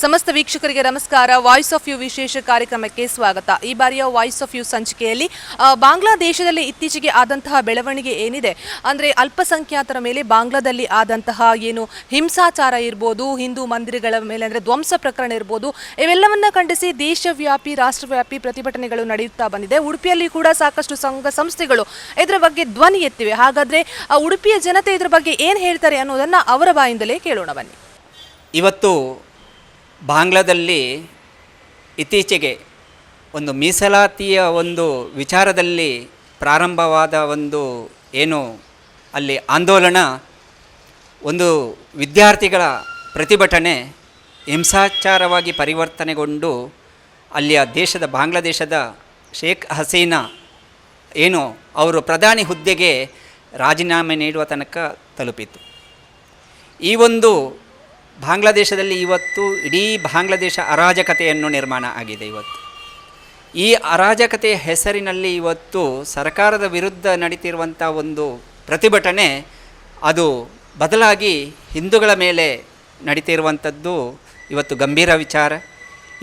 ಸಮಸ್ತ ವೀಕ್ಷಕರಿಗೆ ನಮಸ್ಕಾರ. ವಾಯ್ಸ್ ಆಫ್ ಯು ವಿಶೇಷ ಕಾರ್ಯಕ್ರಮಕ್ಕೆ ಸ್ವಾಗತ. ಈ ಬಾರಿಯ ವಾಯ್ಸ್ ಆಫ್ ಯು ಸಂಚಿಕೆಯಲ್ಲಿ ಬಾಂಗ್ಲಾದೇಶದಲ್ಲಿ ಇತ್ತೀಚೆಗೆ ಆದಂತಹ ಬೆಳವಣಿಗೆ ಏನಿದೆ? ಅಂದರೆ ಅಲ್ಪಸಂಖ್ಯಾತರ ಮೇಲೆ ಬಾಂಗ್ಲಾದಲ್ಲಿ ಆದಂತಹ ಏನು ಹಿಂಸಾಚಾರ ಇರ್ಬೋದು, ಹಿಂದೂ ಮಂದಿರಗಳ ಮೇಲೆ ಅಂದರೆ ಧ್ವಂಸ ಪ್ರಕರಣ ಇರ್ಬೋದು, ಇವೆಲ್ಲವನ್ನ ಖಂಡಿಸಿ ದೇಶವ್ಯಾಪಿ, ರಾಷ್ಟ್ರವ್ಯಾಪಿ ಪ್ರತಿಭಟನೆಗಳು ನಡೆಯುತ್ತಾ ಬಂದಿದೆ. ಉಡುಪಿಯಲ್ಲಿ ಕೂಡ ಸಾಕಷ್ಟು ಸಂಘ ಸಂಸ್ಥೆಗಳು ಇದರ ಬಗ್ಗೆ ಧ್ವನಿ ಎತ್ತಿವೆ. ಹಾಗಾದರೆ ಉಡುಪಿಯ ಜನತೆ ಇದರ ಬಗ್ಗೆ ಏನು ಹೇಳ್ತಾರೆ ಅನ್ನೋದನ್ನು ಅವರ ಬಾಯಿಂದಲೇ ಕೇಳೋಣ ಬನ್ನಿ. ಇವತ್ತು ಬಾಂಗ್ಲಾದಲ್ಲಿ ಇತ್ತೀಚೆಗೆ ಒಂದು ಮೀಸಲಾತಿಯ ಒಂದು ವಿಚಾರದಲ್ಲಿ ಪ್ರಾರಂಭವಾದ ಒಂದು ಏನು ಅಲ್ಲಿ ಆಂದೋಲನ, ಒಂದು ವಿದ್ಯಾರ್ಥಿಗಳ ಪ್ರತಿಭಟನೆ ಹಿಂಸಾಚಾರವಾಗಿ ಪರಿವರ್ತನೆಗೊಂಡು ಅಲ್ಲಿಯ ದೇಶದ, ಬಾಂಗ್ಲಾದೇಶದ ಶೇಖ್ ಹಸೀನಾ ಏನು ಅವರು ಪ್ರಧಾನಿ ಹುದ್ದೆಗೆ ರಾಜೀನಾಮೆ ನೀಡುವ ತನಕ ತಲುಪಿತು. ಈ ಒಂದು ಬಾಂಗ್ಲಾದೇಶದಲ್ಲಿ ಇವತ್ತು ಇಡೀ ಬಾಂಗ್ಲಾದೇಶ ಅರಾಜಕತೆಯನ್ನು ನಿರ್ಮಾಣ ಆಗಿದೆ ಇವತ್ತು. ಈ ಅರಾಜಕತೆಯ ಹೆಸರಿನಲ್ಲಿ ಇವತ್ತು ಸರ್ಕಾರದ ವಿರುದ್ಧ ನಡೀತಿರುವಂಥ ಒಂದು ಪ್ರತಿಭಟನೆ, ಅದು ಬದಲಾಗಿ ಹಿಂದೂಗಳ ಮೇಲೆ ನಡೀತಿರುವಂಥದ್ದು ಇವತ್ತು ಗಂಭೀರ ವಿಚಾರ.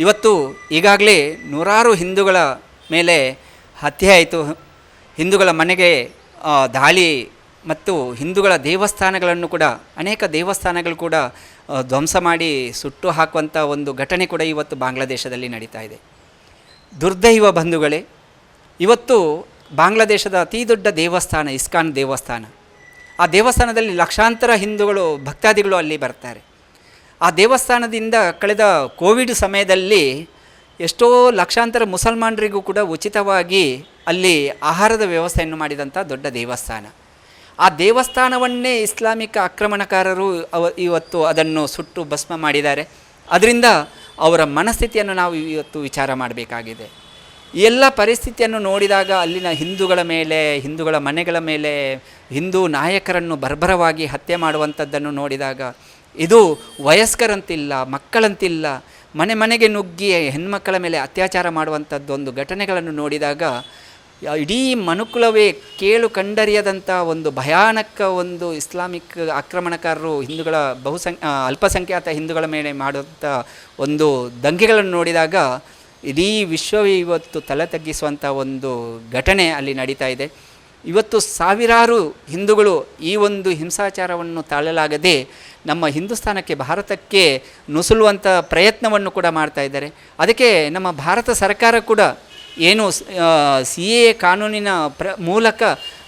ಇವತ್ತು ಈಗಾಗಲೇ ನೂರಾರು ಹಿಂದೂಗಳ ಮೇಲೆ ಹತ್ಯೆ ಆಯಿತು. ಹಿಂದೂಗಳ ಮನೆಗೆ ದಾಳಿ ಮತ್ತು ಹಿಂದೂಗಳ ದೇವಸ್ಥಾನಗಳನ್ನು ಕೂಡ, ಅನೇಕ ದೇವಸ್ಥಾನಗಳು ಕೂಡ ಧ್ವಂಸ ಮಾಡಿ ಸುಟ್ಟು ಹಾಕುವಂಥ ಒಂದು ಘಟನೆ ಕೂಡ ಇವತ್ತು ಬಾಂಗ್ಲಾದೇಶದಲ್ಲಿ ನಡೀತಾ ಇದೆ. ದುರ್ದೈವ ಬಂಧುಗಳೇ, ಇವತ್ತು ಬಾಂಗ್ಲಾದೇಶದ ಅತಿ ದೊಡ್ಡ ದೇವಸ್ಥಾನ ಇಸ್ಕಾನ್ ದೇವಸ್ಥಾನ. ಆ ದೇವಸ್ಥಾನದಲ್ಲಿ ಲಕ್ಷಾಂತರ ಹಿಂದೂಗಳು, ಭಕ್ತಾದಿಗಳು ಅಲ್ಲಿ ಬರ್ತಾರೆ. ಆ ದೇವಸ್ಥಾನದಿಂದ ಕಳೆದ ಕೋವಿಡ್ ಸಮಯದಲ್ಲಿ ಎಷ್ಟೋ ಲಕ್ಷಾಂತರ ಮುಸಲ್ಮಾನರಿಗೂ ಕೂಡ ಉಚಿತವಾಗಿ ಅಲ್ಲಿ ಆಹಾರದ ವ್ಯವಸ್ಥೆಯನ್ನು ಮಾಡಿದಂಥ ದೊಡ್ಡ ದೇವಸ್ಥಾನ. ಆ ದೇವಸ್ಥಾನವನ್ನೇ ಇಸ್ಲಾಮಿಕ ಆಕ್ರಮಣಕಾರರು ಅವ ಇವತ್ತು ಅದನ್ನು ಸುಟ್ಟು ಭಸ್ಮ ಮಾಡಿದ್ದಾರೆ. ಅದರಿಂದ ಅವರ ಮನಸ್ಥಿತಿಯನ್ನು ನಾವು ಇವತ್ತು ವಿಚಾರ ಮಾಡಬೇಕಾಗಿದೆ. ಎಲ್ಲ ಪರಿಸ್ಥಿತಿಯನ್ನು ನೋಡಿದಾಗ ಅಲ್ಲಿನ ಹಿಂದೂಗಳ ಮೇಲೆ, ಹಿಂದೂಗಳ ಮನೆಗಳ ಮೇಲೆ ಹಿಂದೂ ನಾಯಕರನ್ನು ಬರ್ಬರವಾಗಿ ಹತ್ಯೆ ಮಾಡುವಂಥದ್ದನ್ನು ನೋಡಿದಾಗ ಇದು ವಯಸ್ಕರಂತಿಲ್ಲ, ಮಕ್ಕಳಂತಿಲ್ಲ, ಮನೆ ಮನೆಗೆ ನುಗ್ಗಿ ಹೆಣ್ಮಕ್ಕಳ ಮೇಲೆ ಅತ್ಯಾಚಾರ ಮಾಡುವಂಥದ್ದೊಂದು ಘಟನೆಗಳನ್ನು ನೋಡಿದಾಗ ಇಡೀ ಮನುಕುಲವೇ ಕೇಳು ಕಂಡರಿಯದಂಥ ಒಂದು ಭಯಾನಕ ಒಂದು ಇಸ್ಲಾಮಿಕ್ ಆಕ್ರಮಣಕಾರರು ಹಿಂದೂಗಳ ಬಹುಸಂ ಅಲ್ಪಸಂಖ್ಯಾತ ಹಿಂದೂಗಳ ಮೇಲೆ ಮಾಡುವಂಥ ಒಂದು ದಂಗೆಗಳನ್ನು ನೋಡಿದಾಗ ಇಡೀ ವಿಶ್ವವೇ ಇವತ್ತು ತಲೆ ತಗ್ಗಿಸುವಂಥ ಒಂದು ಘಟನೆ ಅಲ್ಲಿ ನಡೀತಾ ಇದೆ. ಇವತ್ತು ಸಾವಿರಾರು ಹಿಂದೂಗಳು ಈ ಒಂದು ಹಿಂಸಾಚಾರವನ್ನು ತಾಳಲಾಗದೆ ನಮ್ಮ ಹಿಂದೂಸ್ತಾನಕ್ಕೆ ಭಾರತಕ್ಕೆ ನುಸುಳುವಂಥ ಪ್ರಯತ್ನವನ್ನು ಕೂಡ ಮಾಡ್ತಾ ಇದ್ದಾರೆ. ಅದಕ್ಕೆ ನಮ್ಮ ಭಾರತ ಸರ್ಕಾರ ಕೂಡ ಏನು ಸಿ ಎ ಕಾನೂನಿನ ಪ್ರ, ಮೂಲಕ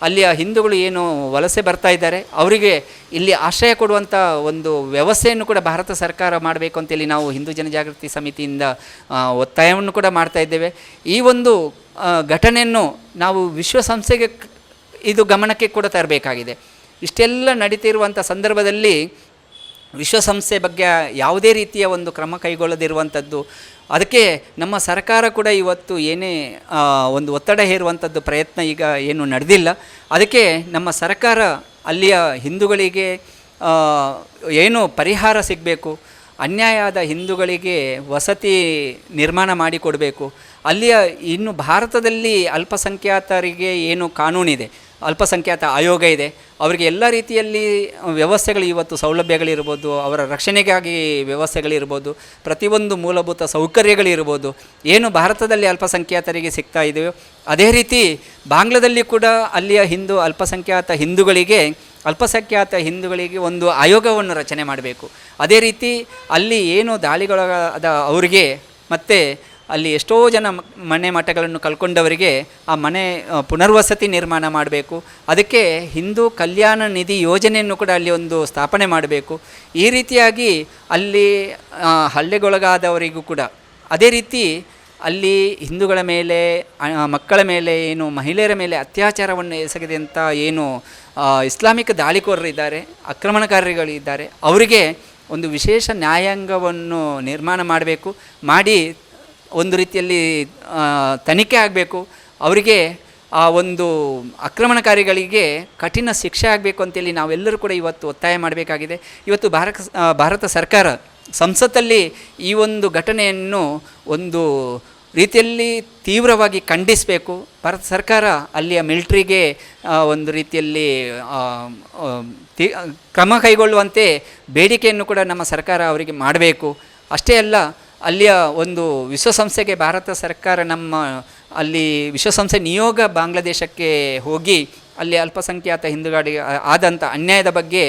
ಅಲ್ಲಿಯ ಹಿಂದೂಗಳು ಏನು ವಲಸೆ ಬರ್ತಾ ಇದ್ದಾರೆ, ಅವರಿಗೆ ಇಲ್ಲಿ ಆಶ್ರಯ ಕೊಡುವಂಥ ಒಂದು ವ್ಯವಸ್ಥೆಯನ್ನು ಕೂಡ ಭಾರತ ಸರ್ಕಾರ ಮಾಡಬೇಕು ಅಂತೇಳಿ ನಾವು ಹಿಂದೂ ಜನಜಾಗೃತಿ ಸಮಿತಿಯಿಂದ ಒತ್ತಾಯವನ್ನು ಕೂಡ ಮಾಡ್ತಾ ಇದ್ದೇವೆ. ಈ ಒಂದು ಘಟನೆಯನ್ನು ನಾವು ವಿಶ್ವಸಂಸ್ಥೆಗೆ ಇದು ಗಮನಕ್ಕೆ ಕೂಡ ತರಬೇಕಾಗಿದೆ. ಇಷ್ಟೆಲ್ಲ ನಡೀತಿರುವಂಥ ಸಂದರ್ಭದಲ್ಲಿ ವಿಶ್ವಸಂಸ್ಥೆ ಬಗ್ಗೆ ಯಾವುದೇ ರೀತಿಯ ಒಂದು ಕ್ರಮ ಕೈಗೊಳ್ಳದಿರುವಂಥದ್ದು, ಅದಕ್ಕೆ ನಮ್ಮ ಸರ್ಕಾರ ಕೂಡ ಇವತ್ತು ಏನೇ ಒಂದು ಒತ್ತಡ ಹೇರುವಂಥದ್ದು ಪ್ರಯತ್ನ ಈಗ ಏನು ನಡೆದಿಲ್ಲ. ಅದಕ್ಕೆ ನಮ್ಮ ಸರ್ಕಾರ ಅಲ್ಲಿಯ ಹಿಂದೂಗಳಿಗೆ ಏನು ಪರಿಹಾರ ಸಿಗಬೇಕು ಅನ್ಯಾಯ ಆದ ಹಿಂದೂಗಳಿಗೆ ವಸತಿ ನಿರ್ಮಾಣ ಮಾಡಿಕೊಡಬೇಕು ಅಲ್ಲಿಯ ಇನ್ನು ಭಾರತದಲ್ಲಿ ಅಲ್ಪಸಂಖ್ಯಾತರಿಗೆ ಏನು ಕಾನೂನಿದೆ ಅಲ್ಪಸಂಖ್ಯಾತ ಆಯೋಗ ಇದೆ. ಅವರಿಗೆ ಎಲ್ಲ ರೀತಿಯಲ್ಲಿ ವ್ಯವಸ್ಥೆಗಳು ಇವತ್ತು ಸೌಲಭ್ಯಗಳಿರ್ಬೋದು, ಅವರ ರಕ್ಷಣೆಗಾಗಿ ವ್ಯವಸ್ಥೆಗಳಿರ್ಬೋದು, ಪ್ರತಿಯೊಂದು ಮೂಲಭೂತ ಸೌಕರ್ಯಗಳಿರ್ಬೋದು. ಏನು ಭಾರತದಲ್ಲಿ ಅಲ್ಪಸಂಖ್ಯಾತರಿಗೆ ಸಿಗ್ತಾ ಇದೆಯೋ, ಅದೇ ರೀತಿ ಬಾಂಗ್ಲಾದಲ್ಲಿ ಕೂಡ ಅಲ್ಲಿಯ ಹಿಂದೂ ಅಲ್ಪಸಂಖ್ಯಾತ ಹಿಂದೂಗಳಿಗೆ ಅಲ್ಪಸಂಖ್ಯಾತ ಹಿಂದೂಗಳಿಗೆ ಒಂದು ಆಯೋಗವನ್ನು ರಚನೆ ಮಾಡಬೇಕು. ಅದೇ ರೀತಿ ಅಲ್ಲಿ ಏನು ದಾಳಿಗೊಳಗಾದ ಅವರಿಗೆ ಮತ್ತು ಅಲ್ಲಿ ಎಷ್ಟೋ ಜನ ಮನೆ ಮಠಗಳನ್ನು ಕಳ್ಕೊಂಡವರಿಗೆ ಆ ಮನೆ ಪುನರ್ವಸತಿ ನಿರ್ಮಾಣ ಮಾಡಬೇಕು. ಅದಕ್ಕೆ ಹಿಂದೂ ಕಲ್ಯಾಣ ನಿಧಿ ಯೋಜನೆಯನ್ನು ಕೂಡ ಅಲ್ಲಿ ಒಂದು ಸ್ಥಾಪನೆ ಮಾಡಬೇಕು. ಈ ರೀತಿಯಾಗಿ ಅಲ್ಲಿ ಹಲ್ಲೆಗೊಳಗಾದವರಿಗೂ ಕೂಡ ಅದೇ ರೀತಿ ಅಲ್ಲಿ ಹಿಂದೂಗಳ ಮೇಲೆ ಮಕ್ಕಳ ಮೇಲೆ ಏನು, ಮಹಿಳೆಯರ ಮೇಲೆ ಅತ್ಯಾಚಾರವನ್ನು ಎಸಗಿದಂಥ ಏನು ಇಸ್ಲಾಮಿಕ್ ದಾಳಿಕೋರರಿದ್ದಾರೆ ಆಕ್ರಮಣಕಾರಿಗಳಿದ್ದಾರೆ ಅವರಿಗೆ ಒಂದು ವಿಶೇಷ ನ್ಯಾಯಾಂಗವನ್ನು ನಿರ್ಮಾಣ ಮಾಡಬೇಕು. ಮಾಡಿ ಒಂದು ರೀತಿಯಲ್ಲಿ ತನಿಖೆ ಆಗಬೇಕು. ಅವರಿಗೆ ಆ ಒಂದು ಆಕ್ರಮಣಕಾರಿಗಳಿಗೆ ಕಠಿಣ ಶಿಕ್ಷೆ ಆಗಬೇಕು ಅಂತೇಳಿ ನಾವೆಲ್ಲರೂ ಕೂಡ ಇವತ್ತು ಒತ್ತಾಯ ಮಾಡಬೇಕಾಗಿದೆ. ಇವತ್ತು ಭಾರತ ಭಾರತ ಸರ್ಕಾರ ಸಂಸತ್ತಲ್ಲಿ ಈ ಒಂದು ಘಟನೆಯನ್ನು ಒಂದು ರೀತಿಯಲ್ಲಿ ತೀವ್ರವಾಗಿ ಖಂಡಿಸಬೇಕು. ಭಾರತ ಸರ್ಕಾರ ಅಲ್ಲಿಯ ಮಿಲ್ಟ್ರಿಗೆ ಒಂದು ರೀತಿಯಲ್ಲಿ ಕ್ರಮ ಕೈಗೊಳ್ಳುವಂತೆ ಬೇಡಿಕೆಯನ್ನು ಕೂಡ ನಮ್ಮ ಸರ್ಕಾರ ಅವರಿಗೆ ಮಾಡಬೇಕು. ಅಷ್ಟೇ ಅಲ್ಲ ಅಲ್ಲಿಯ ಒಂದು ವಿಶ್ವಸಂಸ್ಥೆಗೆ ಭಾರತ ಸರ್ಕಾರ ನಮ್ಮ, ಅಲ್ಲಿ ವಿಶ್ವಸಂಸ್ಥೆ ನಿಯೋಗ ಬಾಂಗ್ಲಾದೇಶಕ್ಕೆ ಹೋಗಿ ಅಲ್ಲಿ ಅಲ್ಪಸಂಖ್ಯಾತ ಹಿಂದೂಗಳಿಗೆ ಆದಂಥ ಅನ್ಯಾಯದ ಬಗ್ಗೆ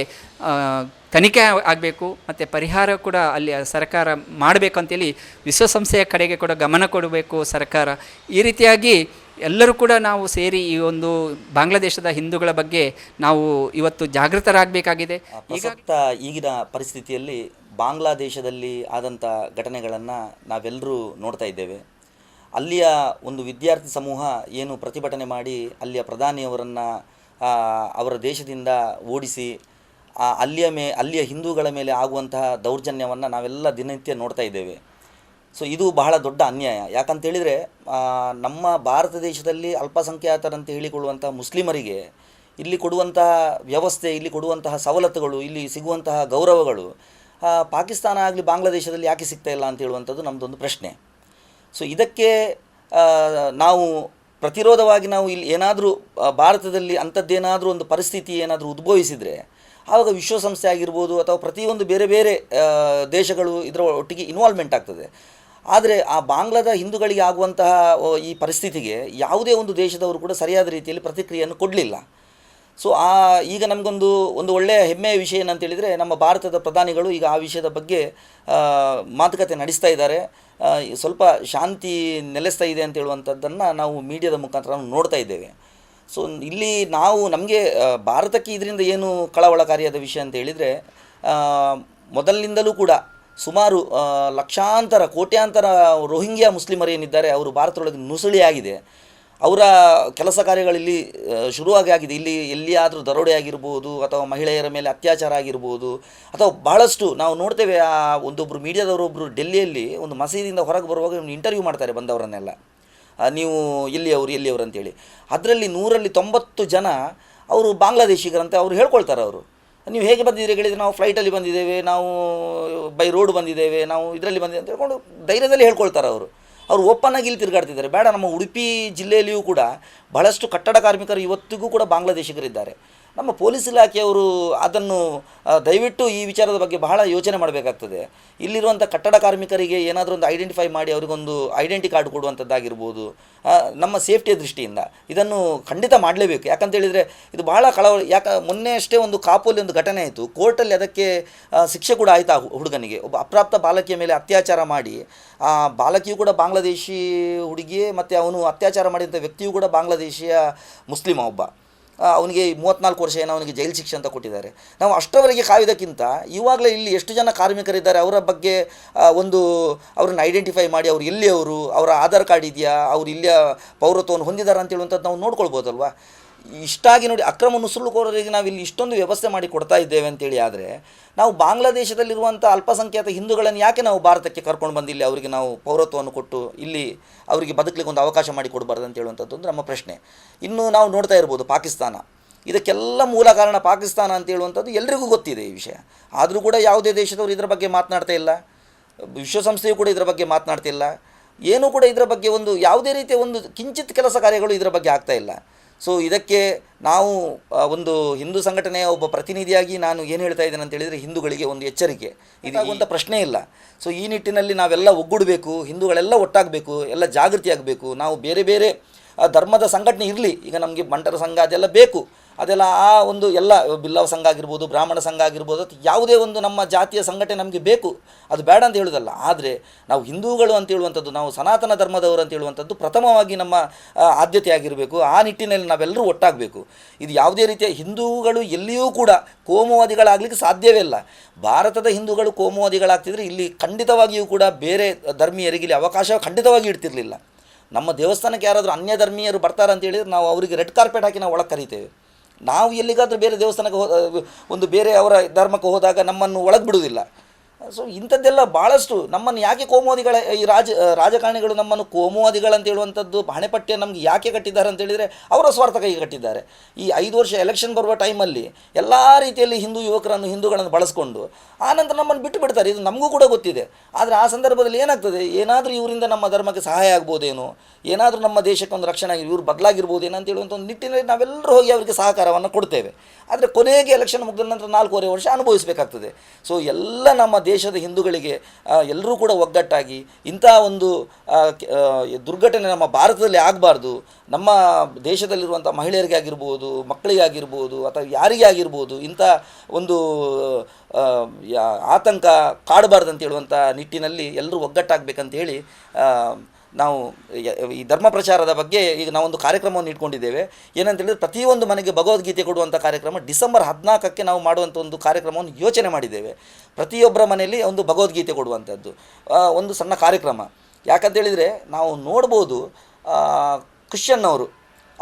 ತನಿಖೆ ಆಗಬೇಕು ಮತ್ತು ಪರಿಹಾರ ಕೂಡ ಅಲ್ಲಿ ಸರ್ಕಾರ ಮಾಡಬೇಕು ಅಂತೇಳಿ ವಿಶ್ವಸಂಸ್ಥೆಯ ಕಡೆಗೆ ಕೂಡ ಗಮನ ಕೊಡಬೇಕು ಸರ್ಕಾರ. ಈ ರೀತಿಯಾಗಿ ಎಲ್ಲರೂ ಕೂಡ ನಾವು ಸೇರಿ ಈ ಒಂದು ಬಾಂಗ್ಲಾದೇಶದ ಹಿಂದೂಗಳ ಬಗ್ಗೆ ನಾವು ಇವತ್ತು ಜಾಗೃತರಾಗಬೇಕಾಗಿದೆ. ಈಗ ಈಗಿನ ಪರಿಸ್ಥಿತಿಯಲ್ಲಿ ಬಾಂಗ್ಲಾದೇಶದಲ್ಲಿ ಆದಂಥ ಘಟನೆಗಳನ್ನು ನಾವೆಲ್ಲರೂ ನೋಡ್ತಾ ಇದ್ದೇವೆ. ಅಲ್ಲಿಯ ಒಂದು ವಿದ್ಯಾರ್ಥಿ ಸಮೂಹ ಏನು ಪ್ರತಿಭಟನೆ ಮಾಡಿ ಅಲ್ಲಿಯ ಪ್ರಧಾನಿಯವರನ್ನು ಅವರ ದೇಶದಿಂದ ಓಡಿಸಿ ಅಲ್ಲಿಯ ಮೇ, ಅಲ್ಲಿಯ ಹಿಂದೂಗಳ ಮೇಲೆ ಆಗುವಂತಹ ದೌರ್ಜನ್ಯವನ್ನು ನಾವೆಲ್ಲ ದಿನನಿತ್ಯ ನೋಡ್ತಾ ಇದ್ದೇವೆ. ಸೊ, ಇದು ಬಹಳ ದೊಡ್ಡ ಅನ್ಯಾಯ. ಯಾಕಂತೇಳಿದರೆ ನಮ್ಮ ಭಾರತ ದೇಶದಲ್ಲಿ ಅಲ್ಪಸಂಖ್ಯಾತರಂತ ಹೇಳಿಕೊಳ್ಳುವಂಥ ಮುಸ್ಲಿಮರಿಗೆ ಇಲ್ಲಿ ಕೊಡುವಂತಹ ವ್ಯವಸ್ಥೆ, ಇಲ್ಲಿ ಕೊಡುವಂತಹ ಸವಲತ್ತುಗಳು, ಇಲ್ಲಿ ಸಿಗುವಂತಹ ಗೌರವಗಳು ಪಾಕಿಸ್ತಾನ ಆಗಲಿ ಬಾಂಗ್ಲಾದೇಶದಲ್ಲಿ ಯಾಕೆ ಸಿಗ್ತಾ ಇಲ್ಲ ಅಂತ ಹೇಳುವಂಥದ್ದು ನಮ್ಮದೊಂದು ಪ್ರಶ್ನೆ. ಸೊ ಇದಕ್ಕೆ ನಾವು ಪ್ರತಿರೋಧವಾಗಿ ನಾವು ಇಲ್ಲಿ ಏನಾದರೂ ಭಾರತದಲ್ಲಿ ಅಂಥದ್ದೇನಾದರೂ ಒಂದು ಪರಿಸ್ಥಿತಿ ಏನಾದರೂ ಉದ್ಭವಿಸಿದರೆ, ಆವಾಗ ವಿಶ್ವಸಂಸ್ಥೆ ಆಗಿರ್ಬೋದು ಅಥವಾ ಪ್ರತಿಯೊಂದು ಬೇರೆ ಬೇರೆ ದೇಶಗಳು ಇದರ ಒಟ್ಟಿಗೆ ಇನ್ವಾಲ್ವ್ಮೆಂಟ್ ಆಗ್ತದೆ. ಆದರೆ ಆ ಬಾಂಗ್ಲಾದ ಹಿಂದೂಗಳಿಗೆ ಆಗುವಂತಹ ಈ ಪರಿಸ್ಥಿತಿಗೆ ಯಾವುದೇ ಒಂದು ದೇಶದವರು ಕೂಡ ಸರಿಯಾದ ರೀತಿಯಲ್ಲಿ ಪ್ರತಿಕ್ರಿಯೆಯನ್ನು ಕೊಡಲಿಲ್ಲ. ಸೊ ಆ, ಈಗ ನಮಗೊಂದು ಒಂದು ಒಳ್ಳೆಯ ಹೆಮ್ಮೆಯ ವಿಷಯ ಏನಂತೇಳಿದರೆ ನಮ್ಮ ಭಾರತದ ಪ್ರಧಾನಿಗಳು ಈಗ ಆ ವಿಷಯದ ಬಗ್ಗೆ ಮಾತುಕತೆ ನಡೆಸ್ತಾ ಇದ್ದಾರೆ. ಸ್ವಲ್ಪ ಶಾಂತಿ ನೆಲೆಸ್ತಾ ಇದೆ ಅಂತ ಹೇಳುವಂಥದ್ದನ್ನು ನಾವು ಮೀಡಿಯಾದ ಮುಖಾಂತರ ನಾವು ನೋಡ್ತಾ ಇದ್ದೇವೆ. ಸೊ ಇಲ್ಲಿ ನಾವು ನಮಗೆ ಭಾರತಕ್ಕೆ ಇದರಿಂದ ಏನು ಕಳವಳಕಾರಿಯಾದ ವಿಷಯ ಅಂತ ಹೇಳಿದರೆ ಮೊದಲಿನಿಂದಲೂ ಕೂಡ ಸುಮಾರು ಲಕ್ಷಾಂತರ, ಕೋಟ್ಯಾಂತರ ರೋಹಿಂಗ್ಯಾ ಮುಸ್ಲಿಮರೇನಿದ್ದಾರೆ ಅವರು ಭಾರತದೊಳಗೆ ನುಸುಳಿಯಾಗಿದೆ ಅವರ ಕೆಲಸ ಕಾರ್ಯಗಳಲ್ಲಿ ಶುರುವಾಗಿ ಆಗಿದೆ. ಇಲ್ಲಿ, ಎಲ್ಲಿಯಾದರೂ ದರೋಡೆ ಆಗಿರ್ಬೋದು, ಅಥವಾ ಮಹಿಳೆಯರ ಮೇಲೆ ಅತ್ಯಾಚಾರ ಆಗಿರ್ಬೋದು, ಅಥವಾ ಬಹಳಷ್ಟು ನಾವು ನೋಡ್ತೇವೆ, ಆ ಒಂದೊಬ್ಬರು ಮೀಡಿಯಾದವರೊಬ್ಬರು ಡೆಲ್ಲಿಯಲ್ಲಿ ಒಂದು ಮಸೀದಿಯಿಂದ ಹೊರಗೆ ಬರುವಾಗ ಇಂಟರ್ವ್ಯೂ ಮಾಡ್ತಾರೆ ಬಂದವರನ್ನೆಲ್ಲ. ನೀವು ಎಲ್ಲಿಯವರು ಎಲ್ಲಿಯವರು ಅಂತೇಳಿ. ಅದರಲ್ಲಿ ನೂರಲ್ಲಿ ತೊಂಬತ್ತು ಜನ ಅವರು ಬಾಂಗ್ಲಾದೇಶಿಗರಂತೆ ಅವರು ಹೇಳ್ಕೊಳ್ತಾರೆ ಅವರು. ನೀವು ಹೇಗೆ ಬಂದಿದ್ದೀರಿ ಹೇಳಿದರೆ ನಾವು ಫ್ಲೈಟಲ್ಲಿ ಬಂದಿದ್ದೇವೆ, ನಾವು ಬೈ ರೋಡ್ ಬಂದಿದ್ದೇವೆ, ನಾವು ಇದರಲ್ಲಿ ಬಂದಿದ್ದೇವೆ ಅಂತ ಹೇಳ್ಕೊಂಡು ಧೈರ್ಯದಲ್ಲಿ ಹೇಳ್ಕೊಳ್ತಾರೆ ಅವರು. ಅವರು ಓಪನ್ ಆಗಿ ಇಲ್ಲಿ ತಿರುಗಾಡ್ತಿದ್ದಾರೆ. ಬೇಡ, ನಮ್ಮ ಉಡುಪಿ ಜಿಲ್ಲೆಯಲ್ಲಿಯೂ ಕೂಡ ಬಹಳಷ್ಟು ಕಟ್ಟಡ ಕಾರ್ಮಿಕರು ಇವತ್ತಿಗೂ ಕೂಡ ಬಾಂಗ್ಲಾದೇಶಿಗರಿದ್ದಾರೆ. ನಮ್ಮ ಪೊಲೀಸ್ ಇಲಾಖೆಯವರು ಅದನ್ನು ದಯವಿಟ್ಟು ಈ ವಿಚಾರದ ಬಗ್ಗೆ ಬಹಳ ಯೋಚನೆ ಮಾಡಬೇಕಾಗ್ತದೆ. ಇಲ್ಲಿರುವಂಥ ಕಟ್ಟಡ ಕಾರ್ಮಿಕರಿಗೆ ಏನಾದರೂ ಒಂದು ಐಡೆಂಟಿಫೈ ಮಾಡಿ ಅವರಿಗೊಂದು ಐಡೆಂಟಿ ಕಾರ್ಡ್ ಕೊಡುವಂಥದ್ದಾಗಿರ್ಬೋದು ನಮ್ಮ ಸೇಫ್ಟಿಯ ದೃಷ್ಟಿಯಿಂದ. ಇದನ್ನು ಖಂಡಿತ ಮಾಡಲೇಬೇಕು. ಯಾಕಂತೇಳಿದರೆ ಇದು ಬಹಳ ಕಳವಳ, ಯಾಕ, ಮೊನ್ನೆ ಅಷ್ಟೇ ಒಂದು ಕಾಪುಲಿ ಒಂದು ಘಟನೆ ಆಯಿತು. ಕೋರ್ಟಲ್ಲಿ ಅದಕ್ಕೆ ಶಿಕ್ಷೆ ಕೂಡ ಆಯಿತಾ ಹುಡುಗನಿಗೆ. ಒಬ್ಬ ಅಪ್ರಾಪ್ತ ಬಾಲಕಿಯ ಮೇಲೆ ಅತ್ಯಾಚಾರ ಮಾಡಿ, ಆ, ಬಾಲಕಿಯು ಕೂಡ ಬಾಂಗ್ಲಾದೇಶಿ ಹುಡುಗಿಯೇ, ಮತ್ತು ಅವನು ಅತ್ಯಾಚಾರ ಮಾಡಿದಂಥ ವ್ಯಕ್ತಿಯು ಕೂಡ ಬಾಂಗ್ಲಾದೇಶಿಯ ಮುಸ್ಲಿಮ ಒಬ್ಬ. ಅವನಿಗೆ ಮೂವತ್ನಾಲ್ಕು ವರ್ಷ ಏನೋ ಅವನಿಗೆ ಜೈಲು ಶಿಕ್ಷೆ ಅಂತ ಕೊಟ್ಟಿದ್ದಾರೆ. ನಾವು ಅಷ್ಟರವರೆಗೆ ಕಾಯುವುದಕ್ಕಿಂತ ಇವಾಗಲೇ ಇಲ್ಲಿ ಎಷ್ಟು ಜನ ಕಾರ್ಮಿಕರಿದ್ದಾರೆ, ಅವರ ಬಗ್ಗೆ ಒಂದು ಅವ್ರನ್ನ ಐಡೆಂಟಿಫೈ ಮಾಡಿ ಅವ್ರು ಎಲ್ಲಿಯವರು, ಅವರ ಆಧಾರ್ ಕಾರ್ಡ್ ಇದೆಯಾ, ಅವ್ರು ಇಲ್ಲಿಯ ಪೌರತ್ವವನ್ನು ಹೊಂದಿದ್ದಾರೆ ಅಂತ ಹೇಳುವಂಥದ್ದು ನಾವು ನೋಡ್ಕೊಳ್ಬೋದಲ್ವಾ? ಇಷ್ಟಾಗಿ ನೋಡಿ ಅಕ್ರಮ ನುಸುಳುಕೋರರಿಗೆ ನಾವು ಇಲ್ಲಿ ಇಷ್ಟೊಂದು ವ್ಯವಸ್ಥೆ ಮಾಡಿ ಕೊಡ್ತಾ ಇದ್ದೇವೆ ಅಂತೇಳಿ ಆದರೆ, ನಾವು ಬಾಂಗ್ಲಾದೇಶದಲ್ಲಿರುವಂಥ ಅಲ್ಪಸಂಖ್ಯಾತ ಹಿಂದೂಗಳನ್ನು ಯಾಕೆ ನಾವು ಭಾರತಕ್ಕೆ ಕರ್ಕೊಂಡು ಬಂದು ಇಲ್ಲಿ ಅವರಿಗೆ ನಾವು ಪೌರತ್ವವನ್ನು ಕೊಟ್ಟು ಇಲ್ಲಿ ಅವರಿಗೆ ಬದುಕಲಿಕ್ಕೆ ಒಂದು ಅವಕಾಶ ಮಾಡಿ ಕೊಡಬಾರ್ದು ಅಂತ ಹೇಳುವಂಥದ್ದು ನಮ್ಮ ಪ್ರಶ್ನೆ. ಇನ್ನು ನಾವು ನೋಡ್ತಾ ಇರ್ಬೋದು ಪಾಕಿಸ್ತಾನ. ಇದಕ್ಕೆಲ್ಲ ಮೂಲ ಕಾರಣ ಪಾಕಿಸ್ತಾನ ಅಂತ ಹೇಳುವಂಥದ್ದು ಎಲ್ರಿಗೂ ಗೊತ್ತಿದೆ ಈ ವಿಷಯ. ಆದರೂ ಕೂಡ ಯಾವುದೇ ದೇಶದವರು ಇದರ ಬಗ್ಗೆ ಮಾತನಾಡ್ತಾ ಇಲ್ಲ. ವಿಶ್ವಸಂಸ್ಥೆಯು ಕೂಡ ಇದರ ಬಗ್ಗೆ ಮಾತನಾಡ್ತಿಲ್ಲ ಏನೂ ಕೂಡ ಇದರ ಬಗ್ಗೆ ಒಂದು ಯಾವುದೇ ರೀತಿಯ ಒಂದು ಕಿಂಚಿತ್ ಕೆಲಸ ಕಾರ್ಯಗಳು ಇದರ ಬಗ್ಗೆ ಆಗ್ತಾ ಇಲ್ಲ. ಸೊ ಇದಕ್ಕೆ ನಾವು ಒಂದು ಹಿಂದೂ ಸಂಘಟನೆಯ ಒಬ್ಬ ಪ್ರತಿನಿಧಿಯಾಗಿ ನಾನು ಏನು ಹೇಳ್ತಾ ಇದ್ದೇನೆ ಅಂತ ಹೇಳಿದರೆ ಹಿಂದೂಗಳಿಗೆ ಒಂದು ಎಚ್ಚರಿಕೆ. ಇದಾಗುವಂಥ ಪ್ರಶ್ನೆ ಇಲ್ಲ. ಸೊ ಈ ನಿಟ್ಟಿನಲ್ಲಿ ನಾವೆಲ್ಲ ಒಗ್ಗೂಡಬೇಕು, ಹಿಂದೂಗಳೆಲ್ಲ ಒಟ್ಟಾಗಬೇಕು, ಎಲ್ಲ ಜಾಗೃತಿ ಆಗಬೇಕು ನಾವು ಬೇರೆ ಬೇರೆ ಧರ್ಮದ ಸಂಘಟನೆ ಇರಲಿ. ಈಗ ನಮಗೆ ಬಂಟರ ಸಂಘ ಅದೆಲ್ಲ ಬೇಕು. ಅದೆಲ್ಲ ಆ ಒಂದು ಎಲ್ಲ ಬಿಲ್ಲವ ಸಂಘ ಆಗಿರ್ಬೋದು, ಬ್ರಾಹ್ಮಣ ಸಂಘ ಆಗಿರ್ಬೋದು ಯಾವುದೇ ಒಂದು ನಮ್ಮ ಜಾತಿಯ ಸಂಘಟನೆ ನಮಗೆ ಬೇಕು, ಅದು ಬೇಡ ಅಂತ ಹೇಳೋದಲ್ಲ. ಆದರೆ ನಾವು ಹಿಂದೂಗಳು ಅಂತ ಹೇಳುವಂಥದ್ದು, ನಾವು ಸನಾತನ ಧರ್ಮದವರು ಅಂತ ಹೇಳುವಂಥದ್ದು ಪ್ರಥಮವಾಗಿ ನಮ್ಮ ಆದ್ಯತೆಯಾಗಿರಬೇಕು ಆ ನಿಟ್ಟಿನಲ್ಲಿ ನಾವೆಲ್ಲರೂ ಒಟ್ಟಾಗಬೇಕು. ಇದು ಯಾವುದೇ ರೀತಿಯ ಹಿಂದೂಗಳು ಎಲ್ಲಿಯೂ ಕೂಡ ಕೋಮುವಾದಿಗಳಾಗಲಿಕ್ಕೆ ಸಾಧ್ಯವೇ ಇಲ್ಲ. ಭಾರತದ ಹಿಂದೂಗಳು ಕೋಮುವಾದಿಗಳಾಗ್ತಿದ್ರೆ ಇಲ್ಲಿ ಖಂಡಿತವಾಗಿಯೂ ಕೂಡ ಬೇರೆ ಧರ್ಮೀಯರಿಗೆ ಇಲ್ಲಿ ಅವಕಾಶ ಖಂಡಿತವಾಗಿ ಇಡ್ತಿರಲಿಲ್ಲ. ನಮ್ಮ ದೇವಸ್ಥಾನಕ್ಕೆ ಯಾರಾದರೂ ಅನ್ಯ ಧರ್ಮೀಯರು ಬರ್ತಾರೆ ಅಂತ ಹೇಳಿದ್ರೆ ನಾವು ಅವರಿಗೆ ರೆಡ್ ಕಾರ್ಪೆಟ್ ಹಾಕಿ ನಾವು ಒಳಗೆ ಕರಿತೇವೆ. ನಾವು ಎಲ್ಲಿಗಾದರೂ ಬೇರೆ ದೇವಸ್ಥಾನಕ್ಕೆ ಹೋ ಒಂದು ಬೇರೆ ಅವರ ಧರ್ಮಕ್ಕೆ ಹೋದಾಗ ನಮ್ಮನ್ನು ಒಳಗೆ ಬಿಡುವುದಿಲ್ಲ ಸೊ ಇಂಥದ್ದೆಲ್ಲ ಭಾಳಷ್ಟು ನಮ್ಮನ್ನು ಯಾಕೆ ಕೋಮುವಾದಿಗಳ, ಈ ರಾಜ ರಾಜಕಾರಣಿಗಳು ನಮ್ಮನ್ನು ಕೋಮುವಾದಿಗಳಂತ ಹೇಳುವಂಥದ್ದು ಬಾಣೆಪಟ್ಟೆ ನಮ್ಗೆ ಯಾಕೆ ಕಟ್ಟಿದ್ದಾರೆ ಅಂತ ಹೇಳಿದರೆ ಅವರ ಸ್ವಾರ್ಥ ಕಟ್ಟಿದ್ದಾರೆ. ಈ ಐದು ವರ್ಷ ಎಲೆಕ್ಷನ್ ಬರುವ ಟೈಮಲ್ಲಿ ಎಲ್ಲ ರೀತಿಯಲ್ಲಿ ಹಿಂದೂ ಯುವಕರನ್ನು, ಹಿಂದೂಗಳನ್ನು ಬಳಸ್ಕೊಂಡು ಆನಂತರ ನಮ್ಮನ್ನು ಬಿಟ್ಟು ಬಿಡ್ತಾರೆ. ಇದು ನಮಗೂ ಕೂಡ ಗೊತ್ತಿದೆ. ಆದರೆ ಆ ಸಂದರ್ಭದಲ್ಲಿ ಏನಾಗ್ತದೆ? ಏನಾದರೂ ಇವರಿಂದ ನಮ್ಮ ಧರ್ಮಕ್ಕೆ ಸಹಾಯ ಆಗ್ಬೋದೇನೋ? ಏನಾದರೂ ನಮ್ಮ ದೇಶಕ್ಕೆ ಒಂದು ರಕ್ಷಣೆ, ಇವ್ರು ಬದಲಾಗಿರ್ಬೋದೇನೋ ಅಂತ ಹೇಳುವಂಥ ಒಂದು ನಿಟ್ಟಿನಲ್ಲಿ ನಾವೆಲ್ಲರೂ ಹೋಗಿ ಅವರಿಗೆ ಸಹಕಾರವನ್ನು ಕೊಡ್ತೇವೆ. ಆದರೆ ಕೊನೆಗೆ ಎಲೆಕ್ಷನ್ ಮುಗಿದ ನಂತರ ನಾಲ್ಕೂವರೆ ವರ್ಷ ಅನುಭವಿಸಬೇಕಾಗ್ತದೆ. ಸೊ ಎಲ್ಲ ನಮ್ಮ ದೇಶದ ಹಿಂದೂಗಳಿಗೆ ಎಲ್ಲರೂ ಕೂಡ ಒಗ್ಗಟ್ಟಾಗಿ ಇಂಥ ಒಂದು ದುರ್ಘಟನೆ ನಮ್ಮ ಭಾರತದಲ್ಲಿ ಆಗಬಾರ್ದು, ನಮ್ಮ ದೇಶದಲ್ಲಿರುವಂಥ ಮಹಿಳೆಯರಿಗೆ ಆಗಿರ್ಬೋದು, ಮಕ್ಕಳಿಗೆ ಆಗಿರ್ಬೋದು, ಅಥವಾ ಯಾರಿಗೆ ಆಗಿರ್ಬೋದು, ಇಂಥ ಒಂದು ಆತಂಕ ಕಾಡಬಾರ್ದು ಅಂತ ಹೇಳುವಂಥ ನಿಟ್ಟಿನಲ್ಲಿ ಎಲ್ಲರೂ ಒಗ್ಗಟ್ಟಾಗಬೇಕಂತ ಹೇಳಿ ನಾವು ಈ ಧರ್ಮ ಪ್ರಚಾರದ ಬಗ್ಗೆ ಈಗ ನಾವೊಂದು ಕಾರ್ಯಕ್ರಮವನ್ನು ಇಟ್ಕೊಂಡಿದ್ದೇವೆ. ಏನಂತ ಹೇಳಿದ್ರೆ ಪ್ರತಿಯೊಂದು ಮನೆಗೆ ಭಗವದ್ಗೀತೆ ಕೊಡುವಂಥ ಕಾರ್ಯಕ್ರಮ ಡಿಸೆಂಬರ್ ಹದಿನಾಲ್ಕಕ್ಕೆ ನಾವು ಮಾಡುವಂಥ ಒಂದು ಕಾರ್ಯಕ್ರಮವನ್ನು ಯೋಚನೆ ಮಾಡಿದ್ದೇವೆ. ಪ್ರತಿಯೊಬ್ಬರ ಮನೆಯಲ್ಲಿ ಒಂದು ಭಗವದ್ಗೀತೆ ಕೊಡುವಂಥದ್ದು ಒಂದು ಸಣ್ಣ ಕಾರ್ಯಕ್ರಮ. ಯಾಕಂತೇಳಿದರೆ ನಾವು ನೋಡ್ಬೋದು ಆ, ಕ್ರಿಶ್ಚಿಯನ್